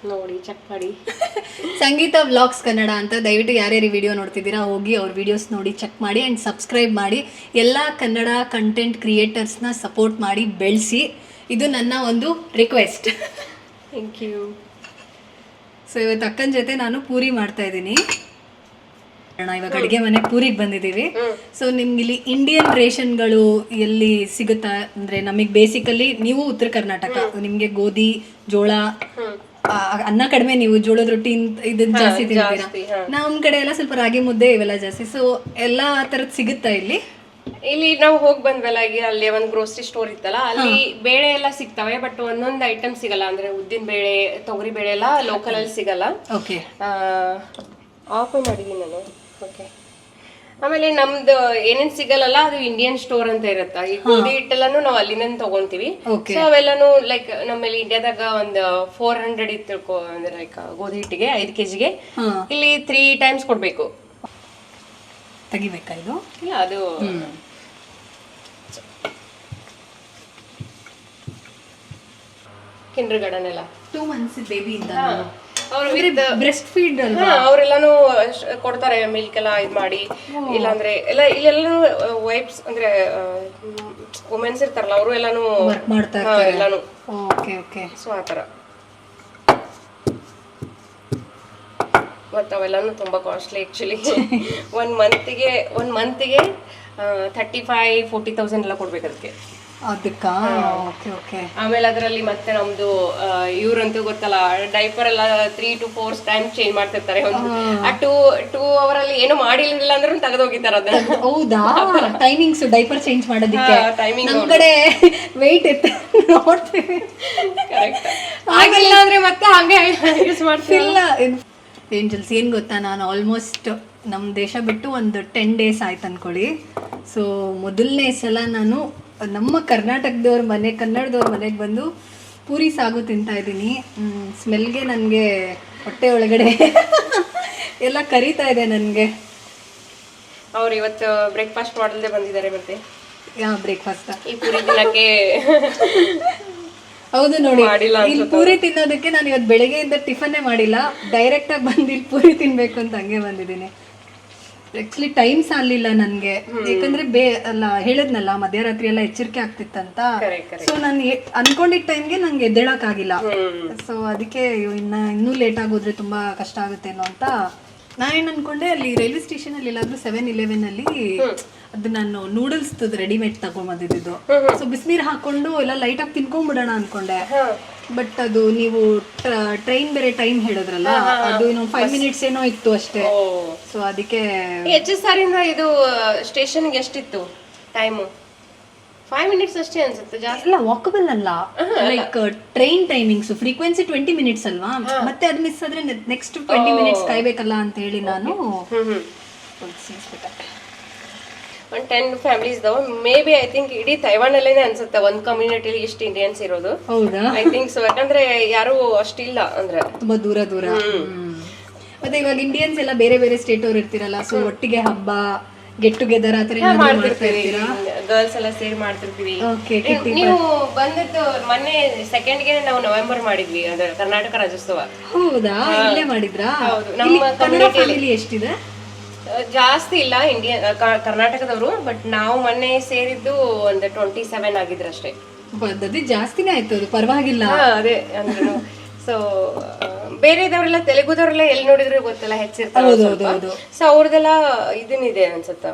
ನೋಡಿ ಚೆಕ್ ಮಾಡಿ. ಸಂಗೀತ ವ್ಲಾಗ್ಸ್ ಕನ್ನಡ ಅಂತ ದಯವಿಟ್ಟು ಯಾರ್ಯಾರು ಈ ವಿಡಿಯೋ ನೋಡ್ತಿದ್ದೀರಾ ಹೋಗಿ ಅವ್ರ ವಿಡಿಯೋಸ್ ನೋಡಿ ಚೆಕ್ ಮಾಡಿ ಆ್ಯಂಡ್ ಸಬ್ಸ್ಕ್ರೈಬ್ ಮಾಡಿ. ಎಲ್ಲ ಕನ್ನಡ ಕಂಟೆಂಟ್ ಕ್ರಿಯೇಟರ್ಸ್ನ ಸಪೋರ್ಟ್ ಮಾಡಿ ಬೆಳೆಸಿ. ಇದು ನನ್ನ ಒಂದು ರಿಕ್ವೆಸ್ಟ್ ಥ್ಯಾಂಕ್ ಯು ಸೊ ಇವತ್ತು ಅಕ್ಕನ ಜೊತೆ ನಾನು ಪೂರಿ ಮಾಡ್ತಾ ಇದ್ದೀನಿ. ಇವಾಗ ಅಡುಗೆ ಮನೆ ಪೂರಿಗೆ ಬಂದಿದ್ದೀವಿ. ಸೊ ನಿಮ್ಗೆ ಇಲ್ಲಿ ಇಂಡಿಯನ್ ರೇಷನ್ಗಳು ಎಲ್ಲಿ ಸಿಗುತ್ತಾ? ಅಂದರೆ ನಮಗೆ ಬೇಸಿಕಲಿ ನೀವು ಉತ್ತರ ಕರ್ನಾಟಕ ನಿಮಗೆ ಗೋಧಿ ಜೋಳ ಅನ್ನ ಕಡಿಮೆ ನೀವು ಜೋಳದ ರೊಟ್ಟಿ ಇದ್ ಜಾಸ್ತಿ ತಿಂತೀರಾ? ನಮ್ ಕಡೆ ಎಲ್ಲ ಸ್ವಲ್ಪ ರಾಗಿ ಮುದ್ದೆ ಇವೆಲ್ಲ ಜಾಸ್ತಿ. ಸೊ ಎಲ್ಲಾ ತರದ್ ಸಿಗುತ್ತಾ ಇಲ್ಲಿ? ಇಲ್ಲಿ ನಾವು ಹೋಗಿ ಬಂದ್ವಲ್ಲ ಈಗ ಅಲ್ಲಿ ಒಂದು ಗ್ರೋಸರಿ ಸ್ಟೋರ್ ಇತ್ತಲ್ಲ ಅಲ್ಲಿ ಬೇಳೆ ಎಲ್ಲ ಸಿಗ್ತವೆ ಬಟ್ ಒಂದೊಂದು ಐಟಮ್ ಸಿಗಲ್ಲ. ಅಂದ್ರೆ ಉದ್ದಿನ ಬೇಳೆ ತೊಗರಿ ಬೇಳೆ ಎಲ್ಲ ಲೋಕಲ್ ಅಲ್ಲಿ ಸಿಗಲ್ಲ. ಓಕೆ ಆಫ್ ಮಾಡಿದೀನಿ ನಾನು. ಓಕೆ ಆಮೇಲೆ ನಮ್ದು ಏನೇನ್ ಸಿಗಲ್ಲ ಅದು ಇಂಡಿಯನ್ ಸ್ಟೋರ್ ಅಂತ ಇರುತ್ತೆ. ಈ ಗೋಧಿ ಹಿಟ್ಟೆಲ್ಲಾನು ನಾವು ಅಲ್ಲಿಂದ ತಗೊಂತೀವಿ. ಸೊ ಅವೆಲ್ಲಾನು ಲೈಕ್ ನಮ್ಮಲ್ಲಿ ಇಂಡಿಯಾದಾಗ ಒಂದ್ ಫೋರ್ ಹಂಡ್ರೆಡ್ ಇತ್ತು ಅಂದ್ರೆ ಲೈಕ್ ಗೋಧಿ ಹಿಟ್ಟಿಗೆ ಐದ್ ಕೆಜಿಗೆ. ಜಿಗೆ ಇಲ್ಲಿ ತ್ರೀ ಟೈಮ್ಸ್ ಕೊಡ್ಬೇಕು. ತೆಗಿಬೇಕಾ ಇದು? ಇಲ್ಲ ಅದು ಕಿಂಡರ್ ಗಾರ್ಡನ್ ಎಲ್ಲ. ಟೂ ಮಂತ್ಸ್ ಬೇಬಿ ಬೇಬಿಯಿಂದ ಅವ್ರು ಬ್ರೆಸ್ಟ್ ಫೀಡ್ ಹಾ ಅವರೆಲ್ಲಾನು ಕೊಡ್ತಾರೆ ಮಿಲ್ಕ್ ಎಲ್ಲ ಇದು ಮಾಡಿ. ಇಲ್ಲಾಂದ್ರೆ ಎಲ್ಲ ಇಲ್ಲೆಲ್ಲಾನು ವೈಫ್ಸ್ ಅಂದ್ರೆ ವುಮೆನ್ಸ್ ಇರ್ತಾರಲ್ಲ ಅವರು ಎಲ್ಲಾನು ಮಾಡ್ತಾರೆ ಹಾ, ಎಲ್ಲಾನು. Okay okay. ಸೊ ಆ ಥರ. ಮತ್ತು ಅವೆಲ್ಲನೂ ತುಂಬ ಕಾಸ್ಟ್ಲಿ ಆ್ಯಕ್ಚುಲಿ ಒನ್ ಮಂತಿಗೆ ಒನ್ ಮಂತಿಗೆ ಥರ್ಟಿ ಫೈವ್ ಫೋರ್ಟಿ ತೌಸಂಡ್ ಎಲ್ಲ ಕೊಡ್ಬೇಕು ಅದಕ್ಕೆ ಅದಕ್ಕಾ ಓಕೆ ಓಕೆ ಆಮೇಲೆ ಅದರಲ್ಲಿ ಮತ್ತೆ ನಮ್ದು ಇವ್ರಂತೂ ಗೊತ್ತಲ್ಲ ಡೈಪರ್ ಎಲ್ಲ three to four time change ಮಾಡ್ತಿರ್ತಾರೆ. ಒಂದು ಆ ಟೂ ಟೂ ಅವರ್ ಅಲ್ಲಿ ಏನು ಮಾಡಿಲ್ಲ ಅಂದ್ರೂ ತೆಗೆದೋಗಿದ್ದಾರೆ ಅದನ್ನ. ಹೌದಾ? ಟೈಮಿಂಗ್ಸ್ ಡೈಪರ್ ಚೇಂಜ್ ಮಾಡೋದಿಕ್ಕೆ. ಟೈಮಿಂಗ್ ನಮ್ ಕಡೆ ವೆಯ್ಟ್ ಇತ್ತು. ನೋಡ್ತೀವಿ. ಆಗಿಲ್ಲ ಅಂದ್ರೆ ಮತ್ತೆ ಹಂಗೆ ಯೂಸ್ ಮಾಡ್ತಿಲ್ಲ ಏಂಜಲ್ಸ್ ಏನು ಗೊತ್ತಾ? ನಾನು ಆಲ್ಮೋಸ್ಟ್ ನಮ್ಮ ದೇಶ ಬಿಟ್ಟು ಒಂದು ಟೆನ್ ಡೇಸ್ ಆಯ್ತು ಅನ್ಕೊಳ್ಳಿ ಸೊ ಮೊದಲನೇ ಸಲ ನಾನು ನಮ್ಮ ಕರ್ನಾಟಕದವ್ರ ಮನೆ ಕನ್ನಡದವ್ರ ಮನೆಗೆ ಬಂದು ಪೂರಿ ಸಾಗು ತಿಂತಾ ಇದ್ದೀನಿ. ಸ್ಮೆಲ್ಗೆ ನನಗೆ ಹೊಟ್ಟೆ ಒಳಗಡೆ ಎಲ್ಲ ಕರೀತಾ ಇದೆ ನನಗೆ. ಅವ್ರು ಇವತ್ತು ಬ್ರೇಕ್ಫಾಸ್ಟ್ ಮಾಡಲ್ದೆ ಬಂದಿದ್ದಾರೆ ಮತ್ತೆ. ಯಾ ಬ್ರೇಕ್ಫಾಸ್ಟ್ ಈ ಪೂರಿ ತಿನ್ನಕ್ಕೆ ಹೌದು ನೋಡಿ ಇಲ್ಲಿ ಪೂರಿ ತಿನ್ನೋದಕ್ಕೆ ನಾನು ಇವತ್ತು ಬೆಳಗ್ಗೆಯಿಂದ ಟಿಫನ್ನೇ ಮಾಡಿಲ್ಲ. ಡೈರೆಕ್ಟಾಗಿ ಬಂದು ಇಲ್ಲಿ ಪೂರಿ ತಿನ್ಬೇಕು ಅಂತ ಹಂಗೆ ಬಂದಿದ್ದೀನಿ. ಆಕ್ಚುಲಿ ಟೈಮ್ ಸಾಲಿಲ್ಲ ನನಗೆ. ಯಾಕಂದ್ರೆ ಬೇ ಅಲ್ಲ ಹೇಳಿದ್ನಲ್ಲ ಮಧ್ಯರಾತ್ರಿ ಎಲ್ಲ ಎಚ್ಚರಿಕೆ ಆಗ್ತಿತ್ತಂತ. ಸೊ ನಾನು ಅನ್ಕೊಂಡಿದ್ದ ಟೈಮ್ಗೆ ನಂಗೆ ಎದ್ದೇಳಕ್ ಆಗಿಲ್ಲ ಸೊ ಅದಕ್ಕೆ ಇನ್ನ ಇನ್ನೂ ಲೇಟ್ ಆಗೋದ್ರೆ ತುಂಬಾ ಕಷ್ಟ ಆಗುತ್ತೇನೋ ಅಂತ ನಾನೇನ್ ಅನ್ಕೊಂಡೆ ಅಲ್ಲಿ ರೈಲ್ವೆ ಸ್ಟೇಷನ್ ಅಲ್ಲಿ ಎಲ್ಲಾದ್ರೂ ಸೆವೆನ್ ಇಲೆವೆನ್ ಅಲ್ಲಿ ಅದು ನಾನು ನೂಡಲ್ಸ್ ರೆಡಿಮೇಡ್ ತಗೊಂಬಂದಿದ್ದು ಸೊ ಬಿಸಿನೀರ್ ಹಾಕೊಂಡು ಎಲ್ಲ ಲೈಟ್ ಆಗಿ ತಿನ್ಕೊಂಡ್ಬಿಡೋಣ ಅನ್ಕೊಂಡೆ. ಬಟ್ ಅದು ನೀವು ಟ್ರೈನ್ ಬೇರೆ ಟೈಮ್ ಹೇಳಿದ್ರಲ್ಲ ಅದು ಇನ್ನು ಫೈವ್ ಮಿನಿಟ್ಸ್ ಏನೋ ಇತ್ತು ಅಷ್ಟೇ. ಸೊ ಅದಕ್ಕೆ ಎಚ್ ಎಸ್ ಆರ್ ಇಂದ ಇದು ಸ್ಟೇಷನ್ಗೆ ಎಷ್ಟಿತ್ತು ಟೈಮು ಫೈವ್ ಮಿನಿಟ್ಸ್ ಅಷ್ಟೇ ಅನ್ಸುತ್ತೆ ಜಾಸ್ತಿ. ಇಲ್ಲ ವಾಕಬಲ್ ಅಲ್ಲ. Like train timings frequency twenty minutes ಅಲ್ವಾ? ಮತ್ತೆ ಅದು ಮಿಸ್ ಆದ್ರೆ ನೆಕ್ಸ್ಟ್ ಟ್ವೆಂಟಿ ಮಿನಿಟ್ಸ್ ಕಾಯ್ಬೇಕಲ್ಲ ಅಂತ ಹೇಳಿ ನಾನು ಸೇರಿಸ್ಬಿಟ್ಟೆ ಒಂದು ಟೆನ್ ಫ್ಯಾಮಿಲೀಸ್ ಇದಾವೆ. ಮೇ ಬಿ ಐ ಥಿಂಕ್ ಇಡೀ ತೈವಾನಲ್ಲೇನೆ ಅನ್ಸುತ್ತೆ ಒಂದು ಕಮ್ಯುನಿಟಿಲಿ ಇಷ್ಟು ಇಂಡಿಯನ್ಸ್ ಇರೋದು. ಹೌದಾ? ಐ ಥಿಂಕ್ ಸೊ ಯಾಕಂದ್ರೆ ಯಾರು ಅಷ್ಟಿಲ್ಲ ಅಂದ್ರೆ. ತುಂಬಾ ದೂರ ದೂರ. ಮತ್ತೆ ಇವಾಗ ಇಂಡಿಯನ್ಸ್ ಎಲ್ಲ ಬೇರೆ ಬೇರೆ ಸ್ಟೇಟ್ ಅವ್ರು ಇರ್ತಿರಲ್ಲ ಸೊ ಒಟ್ಟಿಗೆ ಹಬ್ಬ ಗೆಟ್ ಟುಗೆದರ್ ಆತರ ಮಾಡ್ತಿರ್ತೀವಿ. ಗರ್ಲ್ಸ್ ಎಲ್ಲ ಸೇರ್ ಮಾಡ್ತಿರ್ತೀವಿ. ನೀವು- ಬಂದದ್ದು ಮೊನ್ನೆ ಸೆಕೆಂಡ್ಗೆ ನಾವು ನವೆಂಬರ್ ಮಾಡಿದ್ವಿ ಅಂದ್ರೆ ಕರ್ನಾಟಕ ರಾಜ್ಯೋತ್ಸವ. ಹೌದಾ? ಇಲ್ಲೇ ಮಾಡಿದ್ರಾ? ಹೌದು, ನಮ್ಮ ಕನ್ನಡ ಫ್ಯಾಮಿಲಿ ಎಷ್ಟಿದೆ? ಜಾಸ್ತಿ ಇಲ್ಲ ಇಂಡಿಯನ್ ಕರ್ನಾಟಕದವರು ಬಟ್ ನಾವು ಮೊನ್ನೆ ಸೇರಿದ್ದು ಒಂದು ಟ್ವೆಂಟಿ ಸೆವೆನ್ ಆಗಿದ್ರಷ್ಟೇ. ಪದ್ಧತಿ ಜಾಸ್ತಿನೇ ಆಯ್ತು ಅದು ಪರವಾಗಿಲ್ಲ. ಹಾ, ಅದೇ ಅಂದ್ರೆ ಸೊ ಬೇರೆದವರೆಲ್ಲ ತೆಲುಗುದವರೆಲ್ಲ ಎಲ್ಲಿ ನೋಡಿದ್ರು ಗೊತ್ತಲ್ಲ ಹೆಚ್ಚಿರ್ತಾರೆ ಹೌದು ಹೌದು ಹೌದು. ಸೊ ಅವ್ರದೆಲ್ಲ ಇದನ್ನಿದೆ ಅನ್ಸುತ್ತ.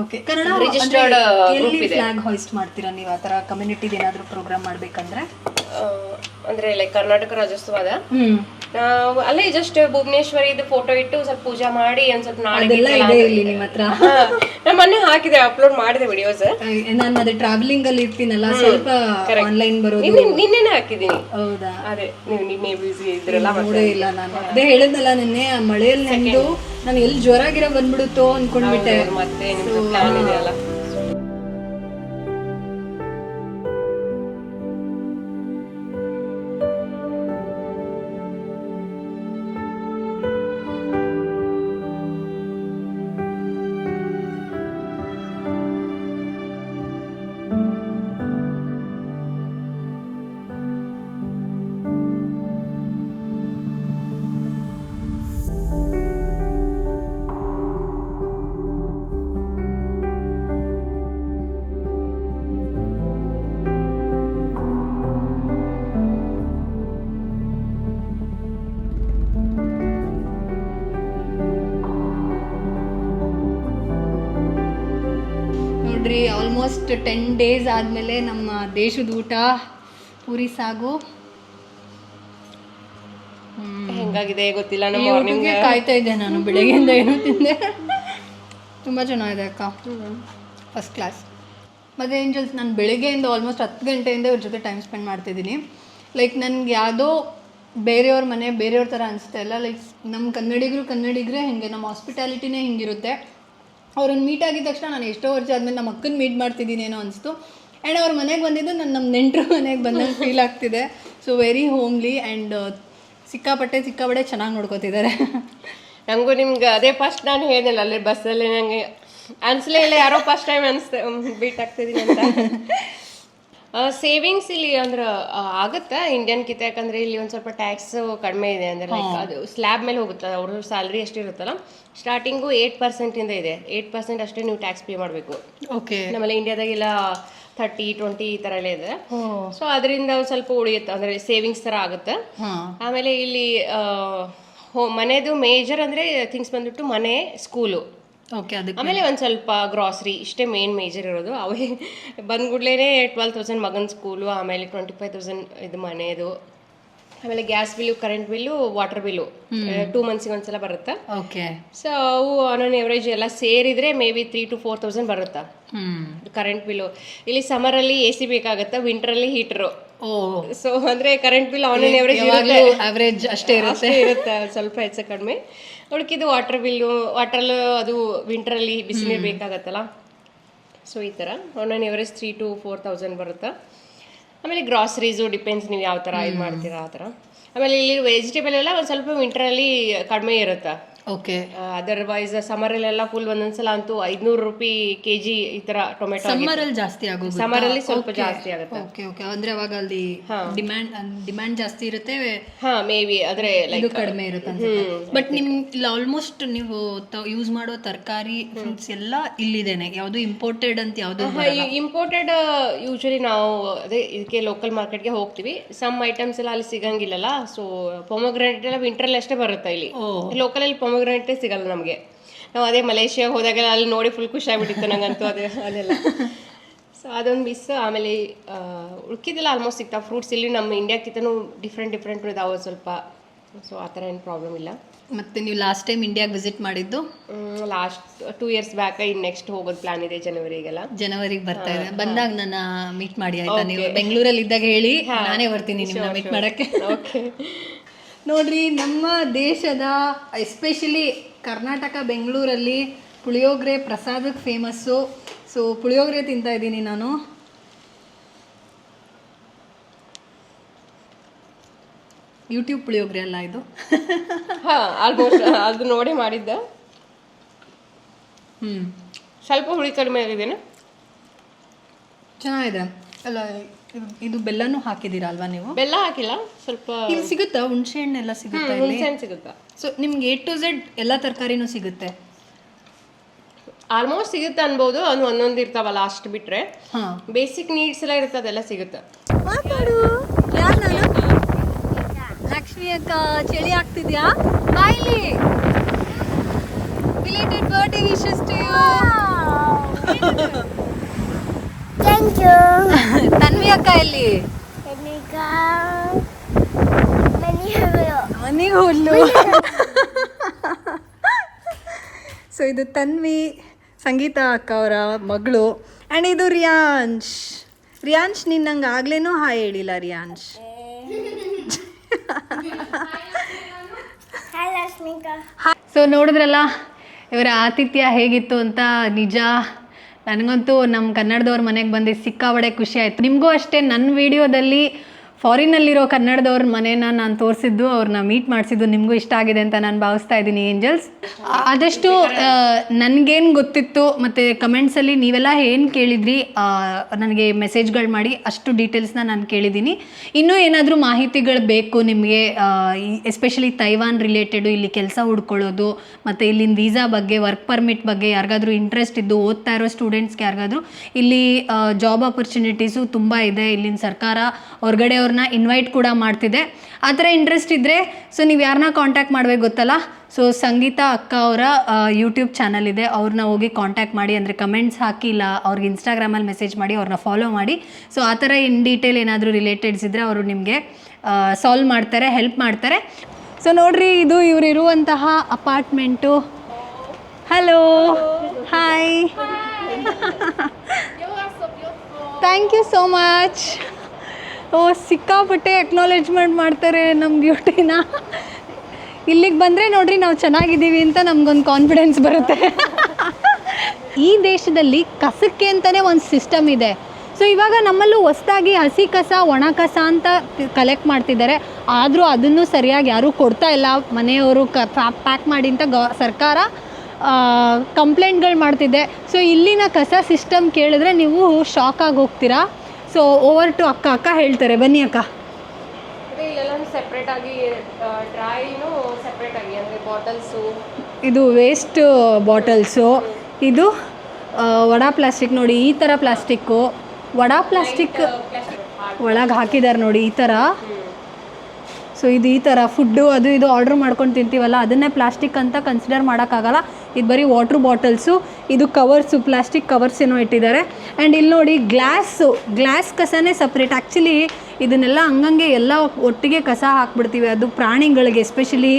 ಓಕೆ ಕನ್ನಡ ರಿಜಿಸ್ಟರ್ಡ್ ಅಂದ್ರೆ ಎಲ್ಲಿ ಇದೆ. ಫ್ಲಾಗ್ ಹಾಯ್ಸ್ಟ್ ಮಾಡ್ತೀರಾ ನೀವು? ಆತರ ಕಮ್ಯುನಿಟಿದ ಏನಾದ್ರೂ ಪ್ರೋಗ್ರಾಮ್ ಮಾಡ್ಬೇಕಂದ್ರೆ? ಅಂದ್ರೆ ಲೈಕ್ ಕರ್ನಾಟಕ ರಾಜ್ಯೋತ್ಸವದ ಅಲ್ಲೇ ಜಸ್ಟ್ ಭುವನೇಶ್ವರಿದು ಫೋಟೋ ಇಟ್ಟು ಸ್ವಲ್ಪ ಪೂಜಾ ಮಾಡಿ ಒಂದ್ ಸ್ವಲ್ಪ ನಾಳೆ ಇದೆ ಇಲ್ಲಿ ನಿಮ್ಮ ಹತ್ರ. ನಾನು ಮೊನ್ನೆ ಹಾಕಿದೆ ಅಪ್ಲೋಡ್ ಮಾಡಿದೆ ವಿಡಿಯೋಸ್ ನಾನು ಅದೇ ಟ್ರಾವೆಲಿಂಗ್ ಅಲ್ಲಿ ಇರ್ತೀನಲ್ಲ ಸ್ವಲ್ಪ ಆನ್ಲೈನ್ ಬರೋದು. ನಿನ್ನೆನೆ ಹಾಕಿದೀನಿ ಹೌದಾ? ಅದೇ ನೀವು ನಿನ್ನೆ ಬ್ಯುಸಿ ಇದ್ರಲ್ಲ ನೋಡೇ ಇಲ್ಲ ನಾನು. ಅದೇ ಹೇಳಿದ್ನಲ್ಲ ನಿನ್ನೆ ಆ ಮಳೆಯಲ್ಲಿ ನೆಂದು ನಾನು ಎಲ್ಲಿ ಜ್ವರ ಗಿರ ಬಂದ್ಬಿಡುತ್ತೋ ಅನ್ಕೊಂಡ್ಬಿಟ್ಟೆ. ಮತ್ತೆ ಟೆನ್ ಡೇಸ್ ಆದಮೇಲೆ ನಮ್ಮ ದೇಶದ ಊಟ ಪೂರಿ ಸಾಗು. ಹೆಂಗಾಗಿದೆ ಗೊತ್ತಿಲ್ಲ ನಮ್ಮ ಊಟಕ್ಕೆ ಕಾಯ್ತಾ ಇದ್ದೆ ನಾನು ಬೆಳಗ್ಗೆಯಿಂದ ಏನು ತಿಂದೆ. ತುಂಬ ಚೆನ್ನಾಗಿದೆ ಅಕ್ಕ. ಫಸ್ಟ್ ಕ್ಲಾಸ್ ಮತ್ತು ಏಂಜಲ್ಸ್ ನಾನು ಬೆಳಗ್ಗೆಯಿಂದ ಆಲ್ಮೋಸ್ಟ್ ಹತ್ತು ಗಂಟೆಯಿಂದ ಇವ್ರ ಜೊತೆ ಟೈಮ್ ಸ್ಪೆಂಡ್ ಮಾಡ್ತಿದ್ದೀನಿ ಲೈಕ್ ನನಗೆ ಯಾವುದೋ ಬೇರೆಯವ್ರ ಮನೆ ಬೇರೆಯವ್ರ ಥರ ಅನಿಸುತ್ತೆ ಇಲ್ಲ ಲೈಕ್ ನಮ್ಮ ಕನ್ನಡಿಗರು ಕನ್ನಡಿಗರೇ ಹಿಂಗೆ ನಮ್ಮ ಹಾಸ್ಪಿಟಾಲಿಟಿನೇ ಹಿಂಗಿರುತ್ತೆ. ಅವ್ರನ್ನ ಮೀಟ್ ಆಗಿದ ತಕ್ಷಣ ನಾನು ಎಷ್ಟೋ ವರ್ಷ ಆದಮೇಲೆ ನಮ್ಮ ಅಕ್ಕನ ಮೀಟ್ ಮಾಡ್ತಿದ್ದೀನೇನೋ ಅನಿಸ್ತು. ಆ್ಯಂಡ್ ಅವ್ರ ಮನೆಗೆ ಬಂದಿದ್ದು ನಾನು ನಮ್ಮ ನೆಂಟರು ಮನೆಗೆ ಬಂದಂಗೆ ಫೀಲ್ ಆಗ್ತಿದೆ. ಸೊ ವೆರಿ ಹೋಮ್ಲಿ ಆ್ಯಂಡ್ ಸಿಕ್ಕಾಪಟ್ಟೆ ಸಿಕ್ಕಾಪಟ್ಟೆ ಚೆನ್ನಾಗಿ ನೋಡ್ಕೋತಿದ್ದಾರೆ. ನಂಗೂ ನಿಮ್ಗೆ ಅದೇ ಫಸ್ಟ್ ನಾನು ಹೇಳಿದೆಲ್ಲ ಅಲ್ಲಿ ಬಸ್ಸಲ್ಲಿ ನನಗೆ ಅನ್ಸ್ಲೇ ಇಲ್ಲ ಯಾರೋ ಫಸ್ಟ್ ಟೈಮ್ ಅನ್ಸ್ತೆ ಬೀಟ್ ಆಗ್ತಿದ್ದೀನಿ ಅಂತ. ಸೇವಿಂಗ್ಸ್ ಇಲ್ಲಿ ಅಂದ್ರೆ ಆಗುತ್ತಾ ಇಂಡಿಯನ್ ಕಿತ? ಯಾಕಂದ್ರೆ ಇಲ್ಲಿ ಒಂದ್ ಸ್ವಲ್ಪ ಟ್ಯಾಕ್ಸ್ ಕಡಿಮೆ ಇದೆ ಅಂದ್ರೆ ಲೈಕ್ ಅದು ಸ್ಲ್ಯಾಬ್ ಮೇಲೆ ಹೋಗುತ್ತೆ? ಅವ್ರ ಸ್ಯಾಲ್ರಿ ಎಷ್ಟಿರುತ್ತಲ್ಲ? ಸ್ಟಾರ್ಟಿಂಗು ಏಟ್ ಪರ್ಸೆಂಟಿಂದ ಇದೆ ಏಟ್ ಪರ್ಸೆಂಟ್ ಅಷ್ಟೇ ನೀವು ಟ್ಯಾಕ್ಸ್ ಪೇ ಮಾಡಬೇಕು. ಓಕೆ ನಮ್ಮಲ್ಲಿ ಇಂಡಿಯಾದಾಗೆಲ್ಲ ಥರ್ಟಿ ಟ್ವೆಂಟಿ ಈ ಥರ ಎಲ್ಲ ಇದೆ ಸೊ ಅದರಿಂದ ಸ್ವಲ್ಪ ಉಳಿಯುತ್ತೆ. ಅಂದ್ರೆ ಸೇವಿಂಗ್ಸ್ ಥರ ಆಗುತ್ತೆ. ಆಮೇಲೆ ಇಲ್ಲಿ ಹೋ ಮನೆದು ಮೇಜರ್ ಅಂದ್ರೆ ಥಿಂಗ್ಸ್ ಬಂದ್ಬಿಟ್ಟು ಮನೆ ಸ್ಕೂಲು ಓಕೆ ಅದಕ್ಕೆ. ಆಮೇಲೆ ಒಂದು ಸ್ವಲ್ಪ ಗ್ರಾಸರಿ ಇಷ್ಟೇ ಮೇನ್ ಮೇಜರ್ ಇರೋದು. ಅವೇ ಬಂದ್ಗುಡ್ಲೇ ಟ್ವೆಲ್ ತೌಸಂಡ್ ಮಗನ ಸ್ಕೂಲು ಆಮೇಲೆ ಟ್ವೆಂಟಿ ಫೈವ್ ತೌಸಂಡ್ ಇದು ಮನೆದು. ಆಮೇಲೆ gas bill current bill water bill. Two ಮಂತ್ಸಿಗೆ ಒಂದ್ಸಲ ಬರುತ್ತೆ? ಓಕೆ ಸೊ ಅವು ಆನ್ ಎವರೇಜ್ ಎಲ್ಲ ಸೇರಿದ್ರೆ maybe three to four thousand ಬರುತ್ತಾ ಕರೆಂಟ್ ಬಿಲ್ಲು. ಇಲ್ಲಿ ಸಮ್ಮರಲ್ಲಿ ಎ ಸಿ ಬೇಕಾಗತ್ತೆ? ವಿಂಟರ್ ಅಲ್ಲಿ ಓ. ಸೊ ಅಂದ್ರೆ current bill on on average ಅಷ್ಟೇ ಇರುತ್ತೆ. ಇರುತ್ತೆ ಸ್ವಲ್ಪ ಹೆಚ್ಚು ಕಡಿಮೆ. ಉಳ್ಕಿದ್ದು ವಾಟರ್ ಬಿಲ್ಲು ವಾಟರ್ ಅದು ವಿಂಟರ್ ಅಲ್ಲಿ ಬಿಸಿನೀರು ಬೇಕಾಗತ್ತಲ್ಲ? ಸೊ ಈ ಥರ on average three to four thousand ಬರುತ್ತೆ? ಆಮೇಲೆ ಗ್ರಾಸರೀಸು ಡಿಪೆಂಡ್ಸ್ ನೀವು ಯಾವ ಥರ ಇದು ಮಾಡ್ತೀರಾ ಆ ಥರ ಆಮೇಲೆ ಇಲ್ಲಿ ವೆಜಿಟೇಬಲ್ ಎಲ್ಲ ಒಂದು ಸ್ವಲ್ಪ ವಿಂಟ್ರಲ್ಲಿ ಕಡಿಮೆ ಇರುತ್ತೆ? ಓಕೆ ಅದರ್ವೈಸ್ ಸಮ್ಮರಲ್ಲೆಲ್ಲ ಫುಲ್ ಒಂದೊಂದ್ಸಲ ಅಂತೂ ಐದ್ನೂರು ರೂಪಾಯಿ ಕೆ ಜಿ ಈ ತರ ಟೊಮೆಟೊ ಸಮರ್ ಅಲ್ಲಿ ಜಾಸ್ತಿ ಆಗೋದು ಸಮ್ಮರಲ್ಲಿ ಸ್ವಲ್ಪ ಜಾಸ್ತಿ ಆಗುತ್ತೆ. ಓಕೆ ಓಕೆ ಅಂದ್ರೆ ಅವಾಗ ಅಲ್ಲಿ ಡಿಮ್ಯಾಂಡ್ ಡಿಮ್ಯಾಂಡ್ ಜಾಸ್ತಿ ಇರುತ್ತೆ ಹಾ ಮೇ ಬಿ ಆದ್ರೆ ಇದು ಕಡಿಮೆ ಇರುತ್ತೆ ಬಟ್ ನಿಮ್ ಇಲ್ಲಿ ಆಲ್ಮೋಸ್ಟ್ ನೀವು ಯೂಸ್ ಮಾಡೋ ತರಕಾರಿ ಫ್ರೂಟ್ಸ್ ಎಲ್ಲ ಇಲ್ಲಿದೇನೆ. ಯಾವುದು ಇಂಪೋರ್ಟೆಡ್ ಅಂತ ಯಾವುದು ಇಂಪೋರ್ಟೆಡ್ ಯೂಶಲಿ ನಾವು ಅದೇ ಇದಕ್ಕೆ ಲೋಕಲ್ ಮಾರ್ಕೆಟ್ಗೆ ಹೋಗ್ತೀವಿ. ಸಮ್ ಐಟಮ್ಸ್ ಎಲ್ಲ ಅಲ್ಲಿ ಸಿಗಂಗಿಲ್ಲಲ್ಲ ಸೊ ಪೊಮೊಗ್ರಾನೇಟ್ ಎಲ್ಲ ವಿಂಟರ್ ಅಷ್ಟೇ ಬರುತ್ತೆ ಇಲ್ಲಿ. ಲೋಕಲ್ ಲೋಕಲಲ್ಲಿ ಪೊಮೊಗ್ರಾನೇಟೇ ಸಿಗಲ್ಲ ನಮಗೆ. ನಾವು ಅದೇ ಮಲೇಷ್ಯಾ ಹೋದಾಗೆಲ್ಲ ಅಲ್ಲಿ ನೋಡಿ ಫುಲ್ ಖುಷಿ ಆಗ್ಬಿಟ್ಟಿತ್ತು ನಂಗಂತೂ ಅದೇ ಅದೆಲ್ಲ. ಸೊ ಅದೊಂದು ಮಿಸ್ ಆಮೇಲೆ ಉಳ್ಕಿದೆಲ್ಲ ಆಲ್ಮೋಸ್ಟ್ ಸಿಗ್ತಾವೆ ಫ್ರೂಟ್ಸ್ ಇಲ್ಲಿ ನಮ್ಮ ಇಂಡಿಯಾಕ್ಕಿಂತನೂ ಡಿಫ್ರೆಂಟ್ ಡಿಫ್ರೆಂಟ್ ಇದಾವೆ ಸ್ವಲ್ಪ. ಸೊ ಆ ಥರ ಏನು ಪ್ರಾಬ್ಲಮ್ ಇಲ್ಲ. ಮತ್ತೆ ನೀವು ಲಾಸ್ಟ್ ಟೈಮ್ ಇಂಡಿಯಾಗೆ ವಿಸಿಟ್ ಮಾಡಿದ್ದು? ಲಾಸ್ಟ್ ಟೂ ಇಯರ್ಸ್ ಬ್ಯಾಕ್ ಇನ್ನು ನೆಕ್ಸ್ಟ್ ಹೋಗೋದು ಪ್ಲಾನ್ ಇದೆ ಜನವರಿಗೆಲ್ಲ ಜನವರಿಗೆ ಬರ್ತಾ ಇದೆ. ಬಂದಾಗ ನನ್ನ ಮೀಟ್ ಮಾಡಿ ಆಯ್ತಾ? ನೀವು ಬೆಂಗಳೂರಲ್ಲಿ ಇದ್ದಾಗ ಹೇಳಿ ನಾನೇ ಬರ್ತೀನಿ ನಿಮ್ಮನ್ನ ಮೀಟ್ ಮಾಡಕ್ಕೆ. ಓಕೆ ನೋಡ್ರಿ ನಮ್ಮ ದೇಶದ ಎಸ್ಪೆಷಲಿ ಕರ್ನಾಟಕ ಬೆಂಗಳೂರಲ್ಲಿ ಪುಳಿಯೋಗರೆ ಪ್ರಸಾದಕ್ಕೆ ಫೇಮಸ್ಸು ಸೊ ಪುಳಿಯೋಗರೆ ತಿಂತಾ ಇದ್ದೀನಿ ನಾನು. ಯೂಟ್ಯೂಬ್ ಪುಳಿಯೋಗರೆ ಅಲ್ಲ ಇದು? ಹಾಂ ಆಲ್ಮೋಸ್ಟ್ ಅದು ನೋಡಿ ಮಾಡಿದ್ದ. ಹ್ಞೂ ಸ್ವಲ್ಪ ಹುಳಿ ಕಡಿಮೆ ಆಗಿದ್ದೇನೆ ಚೆನ್ನಾಗಿದೆ. ಅಲ್ಲ ಇದು- ಬೆಲ್ಲನೂ ಹಾಕಿದ್ದೀರಾ ಅಲ್ವಾ ನೀವು? ಬೆಲ್ಲ ಹಾಕಿಲ್ಲ ಸ್ವಲ್ಪ ಇಲ್ಲಿ ಸಿಗುತ್ತಾ? ಹುಣಸೆ ಹಣ್ಣೆಲ್ಲ ಸಿಗುತ್ತಾ ಇಲ್ಲಿ? ಹುಣಸೆಹಣ್ಣು ಸಿಗುತ್ತಾ? ಸೊ ನಿಮ್ಗೆ ಎ ಟು ಝೆಡ್ ಎಲ್ಲ ತರಕಾರಿನೂ ಸಿಗುತ್ತೆ? ಆಲ್ಮೋಸ್ಟ್ ಸಿಗುತ್ತೆ ಅನ್ಬೋದು ಅದು ಒಂದೊಂದು ಇರ್ತಾವಲ್ಲ ಅಷ್ಟು ಬಿಟ್ರೆ. ಹಾ. ಬೇಸಿಕ್ ನೀಡ್ಸ್ ಎಲ್ಲ ಇರುತ್ತೆ ಅದೆಲ್ಲ ಸಿಗುತ್ತೆ. ಮಾತಾಡು. ಯಾರು ನಾನು? ಲಕ್ಷ್ಮಿ ಅಕ್ಕ ಚಳಿ ಆಗ್ತಿದ್ಯಾ? ಬಾಯ್ಲಿ belated birthday wishes to you Thank you Tanvi ಅಕ್ಕ ಎಲ್ಲಿ? ಮನೆಗೆ ಹುಲ್ಲು ಸೊ ಇದು ತನ್ವಿ ಸಂಗೀತ ಅಕ್ಕ ಅವರ ಮಗಳು. ಆ್ಯಂಡ್ ಇದು ರಿಯಾಂಶ್. ರಿಯಾಂಶ್ ನೀನು ನಂಗೆ ಆಗ್ಲೇನೂ ಹಾಯ್ ಹೇಳಿಲ್ಲ ರಿಯಾಂಶ್. ಸೊ ನೋಡಿದ್ರಲ್ಲ ಇವರ ಆತಿಥ್ಯ ಹೇಗಿತ್ತು ಅಂತ ನಿಜ. ನನಗಂತೂ ನಮ್ಮ ಕನ್ನಡದವ್ರ ಮನೆಗೆ ಬಂದು ಸಿಕ್ಕಾಬಡೆ ಖುಷಿ ಆಯಿತು. ನಿಮಗೂ ಅಷ್ಟೇ ನನ್ನ ವಿಡಿಯೋದಲ್ಲಿ ಫಾರಿನಲ್ಲಿರೋ ಕನ್ನಡದವ್ರ ಮನೇನ ನಾನು ತೋರಿಸಿದ್ದು ಅವ್ರನ್ನ ಮೀಟ್ ಮಾಡಿಸಿದ್ದು ನಿಮಗೂ ಇಷ್ಟ ಆಗಿದೆ ಅಂತ ನಾನು ಭಾವಿಸ್ತಾ ಇದ್ದೀನಿ, ಏಂಜಲ್ಸ್. ಆದಷ್ಟು ನನಗೇನು ಗೊತ್ತಿತ್ತು ಮತ್ತು ಕಮೆಂಟ್ಸಲ್ಲಿ ನೀವೆಲ್ಲ ಏನು ಕೇಳಿದ್ರಿ ನನಗೆ ಮೆಸೇಜ್ಗಳು ಮಾಡಿ ಅಷ್ಟು ಡೀಟೇಲ್ಸ್ನ ನಾನು ಕೇಳಿದ್ದೀನಿ. ಇನ್ನೂ ಏನಾದರೂ ಮಾಹಿತಿಗಳು ಬೇಕು ನಿಮಗೆ ಎಸ್ಪೆಷಲಿ ತೈವಾನ್ ರಿಲೇಟೆಡು ಇಲ್ಲಿ ಕೆಲಸ ಹುಡ್ಕೊಳ್ಳೋದು, ಮತ್ತು ಇಲ್ಲಿನ ವೀಸಾ ಬಗ್ಗೆ ವರ್ಕ್ ಪರ್ಮಿಟ್ ಬಗ್ಗೆ ಯಾರಿಗಾದ್ರೂ ಇಂಟ್ರೆಸ್ಟ್ ಇದ್ದು ಓದ್ತಾ ಇರೋ ಸ್ಟೂಡೆಂಟ್ಸ್ಗೆ ಯಾರಿಗಾದ್ರೂ, ಇಲ್ಲಿ ಜಾಬ್ ಆಪರ್ಚುನಿಟೀಸು ತುಂಬ ಇದೆ, ಇಲ್ಲಿನ ಸರ್ಕಾರ ಹೊರಗಡೆ ಅವ್ರನ್ನ ಇನ್ವೈಟ್ ಕೂಡ ಮಾಡ್ತಿದೆ. ಆ ಥರ ಇಂಟ್ರೆಸ್ಟ್ ಇದ್ದರೆ ಸೊ ನೀವು ಯಾರನ್ನ ಕಾಂಟ್ಯಾಕ್ಟ್ ಮಾಡಬೇಕು ಗೊತ್ತಲ್ಲ? ಸೊ ಸಂಗೀತ ಅಕ್ಕ ಅವರ ಯೂಟ್ಯೂಬ್ ಚಾನಲ್ ಇದೆ. ಅವ್ರನ್ನ ಹೋಗಿ ಕಾಂಟ್ಯಾಕ್ಟ್ ಮಾಡಿ, ಅಂದರೆ ಕಮೆಂಟ್ಸ್ ಹಾಕಿ, ಇಲ್ಲ ಅವ್ರಿಗೆ ಇನ್ಸ್ಟಾಗ್ರಾಮಲ್ಲಿ ಮೆಸೇಜ್ ಮಾಡಿ ಅವ್ರನ್ನ ಫಾಲೋ ಮಾಡಿ. ಸೊ ಆ ಥರ ಇನ್ ಡೀಟೇಲ್ ಏನಾದರೂ ರಿಲೇಟೆಡ್ಸ್ ಇದ್ದರೆ ಅವರು ನಿಮಗೆ ಸಾಲ್ವ್ ಮಾಡ್ತಾರೆ ಹೆಲ್ಪ್ ಮಾಡ್ತಾರೆ. ಸೊ ನೋಡ್ರಿ, ಇದು ಇವ್ರು ಇರುವಂತಹ apartment hello hi thank you so much ಓ, ಸಿಕ್ಕಾಪಟ್ಟೆ ಎಕ್ನಾಲೇಜ್ಮೆಂಟ್ ಮಾಡ್ತಾರೆ ನಮ್ಮ ಬ್ಯೂಟಿನ ಇಲ್ಲಿಗೆ ಬಂದರೆ ನೋಡ್ರಿ ನಾವು ಚೆನ್ನಾಗಿದ್ದೀವಿ ಅಂತ ನಮಗೊಂದು ಕಾನ್ಫಿಡೆನ್ಸ್ ಬರುತ್ತೆ. ಈ ದೇಶದಲ್ಲಿ ಕಸಕ್ಕೆ ಅಂತಲೇ ಒಂದು ಸಿಸ್ಟಮ್ ಇದೆ. ಸೊ ಇವಾಗ ನಮ್ಮಲ್ಲೂ ಹೊಸದಾಗಿ ಹಸಿ ಕಸ, ಒಣ ಕಸ ಅಂತ ಕಲೆಕ್ಟ್ ಮಾಡ್ತಿದ್ದಾರೆ. ಆದರೂ ಅದನ್ನು ಸರಿಯಾಗಿ ಯಾರೂ ಕೊಡ್ತಾ ಇಲ್ಲ. ಮನೆಯವರು ಕ ಪ್ಯಾಕ್ ಮಾಡಿ ಅಂತ ಗ, ಸರ್ಕಾರ ಕಂಪ್ಲೇಂಟ್ಗಳು ಮಾಡ್ತಿದ್ದೆ ಸೊ ಇಲ್ಲಿನ ಕಸ ಸಿಸ್ಟಮ್ ಕೇಳಿದ್ರೆ ನೀವು ಶಾಕ್ ಆಗಿ ಹೋಗ್ತೀರಾ? ಸೊ ಓವರ್ ಟು ಅಕ್ಕ. ಅಕ್ಕ ಹೇಳ್ತಾರೆ. ಬನ್ನಿ ಅಕ್ಕ. ಸೆಪ್ರೇಟ್ ಆಗಿ ಡ್ರೈನು ಸೆಪ್ರೇಟ್ ಆಗಿ ಅಂದರೆ ಬಾಟಲ್ಸು ಇದು ವೇಸ್ಟ್ ಬಾಟಲ್ಸು ಇದು ವಡಾ ಪ್ಲಾಸ್ಟಿಕ್ ನೋಡಿ ಈ ಥರ ಪ್ಲಾಸ್ಟಿಕ್ಕು ವಡಾ ಪ್ಲಾಸ್ಟಿಕ್ ಒಳಗೆ ಹಾಕಿದ್ದಾರೆ ನೋಡಿ ಈ ಥರ ಸೊ ಇದು ಈ ಥರ ಫುಡ್ಡು ಅದು ಇದು ಆರ್ಡ್ರ್ ಮಾಡ್ಕೊಂಡು ತಿಂತೀವಲ್ಲ, ಅದನ್ನೇ ಪ್ಲಾಸ್ಟಿಕ್ ಅಂತ ಕನ್ಸಿಡರ್ ಮಾಡೋಕ್ಕಾಗಲ್ಲ. ಇದು ಬರೀ ವಾಟ್ರ್ ಬಾಟಲ್ಸು ಇದು ಕವರ್ಸು ಪ್ಲಾಸ್ಟಿಕ್ ಕವರ್ಸ್ ಏನೋ ಇಟ್ಟಿದ್ದಾರೆ. ಆ್ಯಂಡ್ ಇಲ್ಲಿ ನೋಡಿ ಗ್ಲಾಸು ಗ್ಲಾಸ್ ಕಸನೇ ಸಪ್ರೇಟ್ ಆ್ಯಕ್ಚುಲಿ ಇದನ್ನೆಲ್ಲ ಹಂಗಂಗೆ ಎಲ್ಲ ಒಟ್ಟಿಗೆ ಕಸ ಹಾಕ್ಬಿಡ್ತೀವಿ. ಅದು ಪ್ರಾಣಿಗಳಿಗೆ ಎಸ್ಪೆಷಲಿ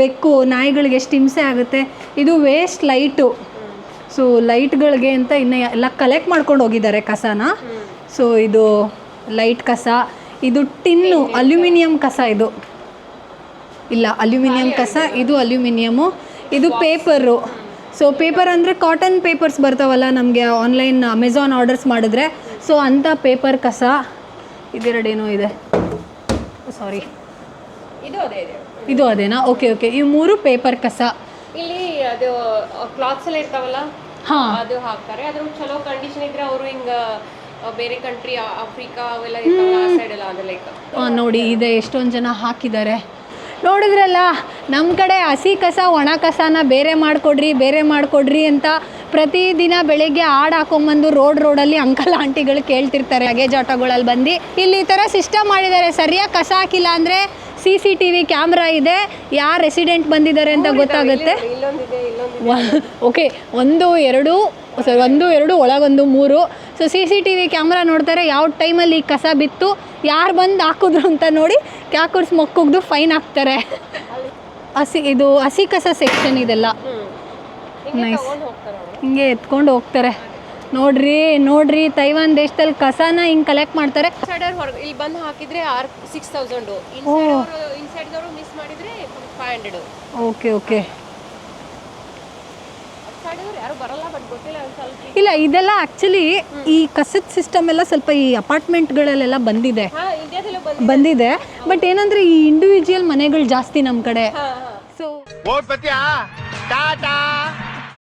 ಬೆಕ್ಕು, ನಾಯಿಗಳಿಗೆ ಎಷ್ಟು ಹಿಂಸೆ ಆಗುತ್ತೆ. ಇದು ವೇಸ್ಟ್ ಲೈಟು ಸೊ ಲೈಟ್ಗಳಿಗೆ ಅಂತ ಇನ್ನು ಎಲ್ಲ ಕಲೆಕ್ಟ್ ಮಾಡ್ಕೊಂಡು ಹೋಗಿದ್ದಾರೆ ಕಸನ. ಸೊ ಇದು ಲೈಟ್ ಕಸ. ಇದು ಟಿನ್ನು ಅಲ್ಯೂಮಿನಿಯಂ ಕಸ ಇದು. ಇಲ್ಲ ಅಲ್ಯೂಮಿನಿಯಂ ಕಸ ಇದು ಅಲ್ಯೂಮಿನಿಯಮು. ಇದು ಪೇಪರು. ಸೊ ಪೇಪರ್ ಅಂದರೆ ಕಾಟನ್ ಪೇಪರ್ಸ್ ಬರ್ತಾವಲ್ಲ ನಮಗೆ ಆನ್ಲೈನ್ ಅಮೆಝಾನ್ ಆರ್ಡರ್ಸ್ ಮಾಡಿದ್ರೆ. ಸೊ ಅಂಥ ಪೇಪರ್ ಕಸ. ಇದೆರಡೇನೋ ಇದೆ. ಸಾರಿ ಇದು ಅದೇ ಇದು. ಅದೇನಾ? ಓಕೆ ಓಕೆ ಇವು ಮೂರು ಪೇಪರ್ ಕಸ. ಇಲ್ಲಿ ಅದು ಕ್ಲಾತ್ಸ್ ಎಲ್ಲ ಇರ್ತಾವಲ್ಲ? ಹಾಂ. ಅದು ಹಾಕ್ತಾರೆ. ಅದ್ರ ಚಲೋ ಕಂಡೀಷನ್ ಇದ್ರೆ ಅವರು ಹಿಂಗ ಬೇರೆ ಕಂಟ್ರಿ ಆಫ್ರಿಕಾ ಅವೆಲ್ಲ ಇರ್ತಾವಲ್ಲ ಆ ಸೈಡ್ ಎಲ್ಲ ಅದು ಲೈಕ್ ನೋಡಿ ಇದೆ ಎಷ್ಟೊಂದು ಜನ ಹಾಕಿದ್ದಾರೆ. ನೋಡಿದ್ರಲ್ಲ ನಮ್ಮ ಕಡೆ ಹಸಿ ಕಸ ಒಣ ಕಸನ ಬೇರೆ ಮಾಡಿಕೊಡ್ರಿ ಬೇರೆ ಮಾಡಿಕೊಡ್ರಿ ಅಂತ ಪ್ರತಿದಿನ ಬೆಳಿಗ್ಗೆ ಹಾಡು ಹಾಕೊಂಬಂದು ರೋಡ್ ರೋಡಲ್ಲಿ ಅಂಕಲ್ ಆಂಟಿಗಳು ಕೇಳ್ತಿರ್ತಾರೆ ಲಗೇಜ್ ಆಟೋಗಳಲ್ಲಿ ಬಂದು. ಇಲ್ಲಿ ಈ ಥರ ಸಿಸ್ಟಮ್ ಮಾಡಿದ್ದಾರೆ. ಸರಿಯಾಗಿ ಕಸ ಹಾಕಿಲ್ಲ ಅಂದರೆ C C T V camera ಇದೆ ಯಾರು ರೆಸಿಡೆಂಟ್ ಬಂದಿದ್ದಾರೆ ಅಂತ ಗೊತ್ತಾಗುತ್ತೆ. ಓಕೆ ಒಂದು ಎರಡು ಸರ್ ಒಂದು ಎರಡು ಒಳಗೊಂದು ಮೂರು. So C C T V camera ನೋಡ್ತಾರೆ ಯಾವ ಟೈಮಲ್ಲಿ ಕಸ ಬಿತ್ತು ಯಾರು ಬಂದು ಹಾಕಿದ್ರು ಅಂತ ನೋಡಿ ಕ್ಯಾಕುರ್ಸ್ ಮೊಕ್ಕುಗ್ದು ಫೈನ್ ಹಾಕ್ತಾರೆ. ಹಸಿ ಇದು ಹಸಿ ಕಸ ಸೆಕ್ಷನ್ ಇದೆಲ್ಲ. ನೈಸ್ ಹಿಂಗೆ ಎತ್ಕೊಂಡು ಹೋಗ್ತಾರೆ. ನೋಡ್ರಿ ನೋಡ್ರಿ ತೈವಾನ್ ದೇಶದಲ್ಲಿ ಕಸಾನ ಹಿಂಗ್ ಕಲೆಕ್ಟ್ ಮಾಡ್ತಾರೆ. ಹೊರಗೆ ಇಲ್ಲಿ ಬಂದು ಹಾಕಿದ್ರೆ ಆರ್ ಸಿಕ್ಸ್ ತೌಸಂಡು ಇನ್ಸೈಡ್ ಇನ್ಸೈಡ್ದವರು ಮಿಸ್ ಮಾಡಿದ್ರೆ ಫೈವ್ ಹಂಡ್ರೆಡು ಓಕೆ ಓಕೆ. ಔಟ್ಸೈಡವ್ರು ಯಾರು ಬರಲ್ಲ ಬಟ್ ಗೊತ್ತಿಲ್ಲ ಸ್ವಲ್ಪ. ಇಲ್ಲ ಇದೆಲ್ಲ ಆಕ್ಚುಲಿ ಈ ಕಸದ ಸಿಸ್ಟಮ್ ಎಲ್ಲ ಸ್ವಲ್ಪ ಈ ಅಪಾರ್ಟ್ಮೆಂಟ್ಗಳಲ್ಲೆಲ್ಲ ಬಂದಿದೆ. ಹಾಂ ಇಂಡಿಯಾದಲ್ಲೂ ಬಂದು ಬಂದಿದೆ. ಬಟ್ ಏನಂದ್ರೆ ಈ ಇಂಡಿವಿಜುವಲ್ ಮನೆಗಳು ಜಾಸ್ತಿ ನಮ್ಮ ಕಡೆ. ಹಾಂ ಹಾಂ. ಸೊ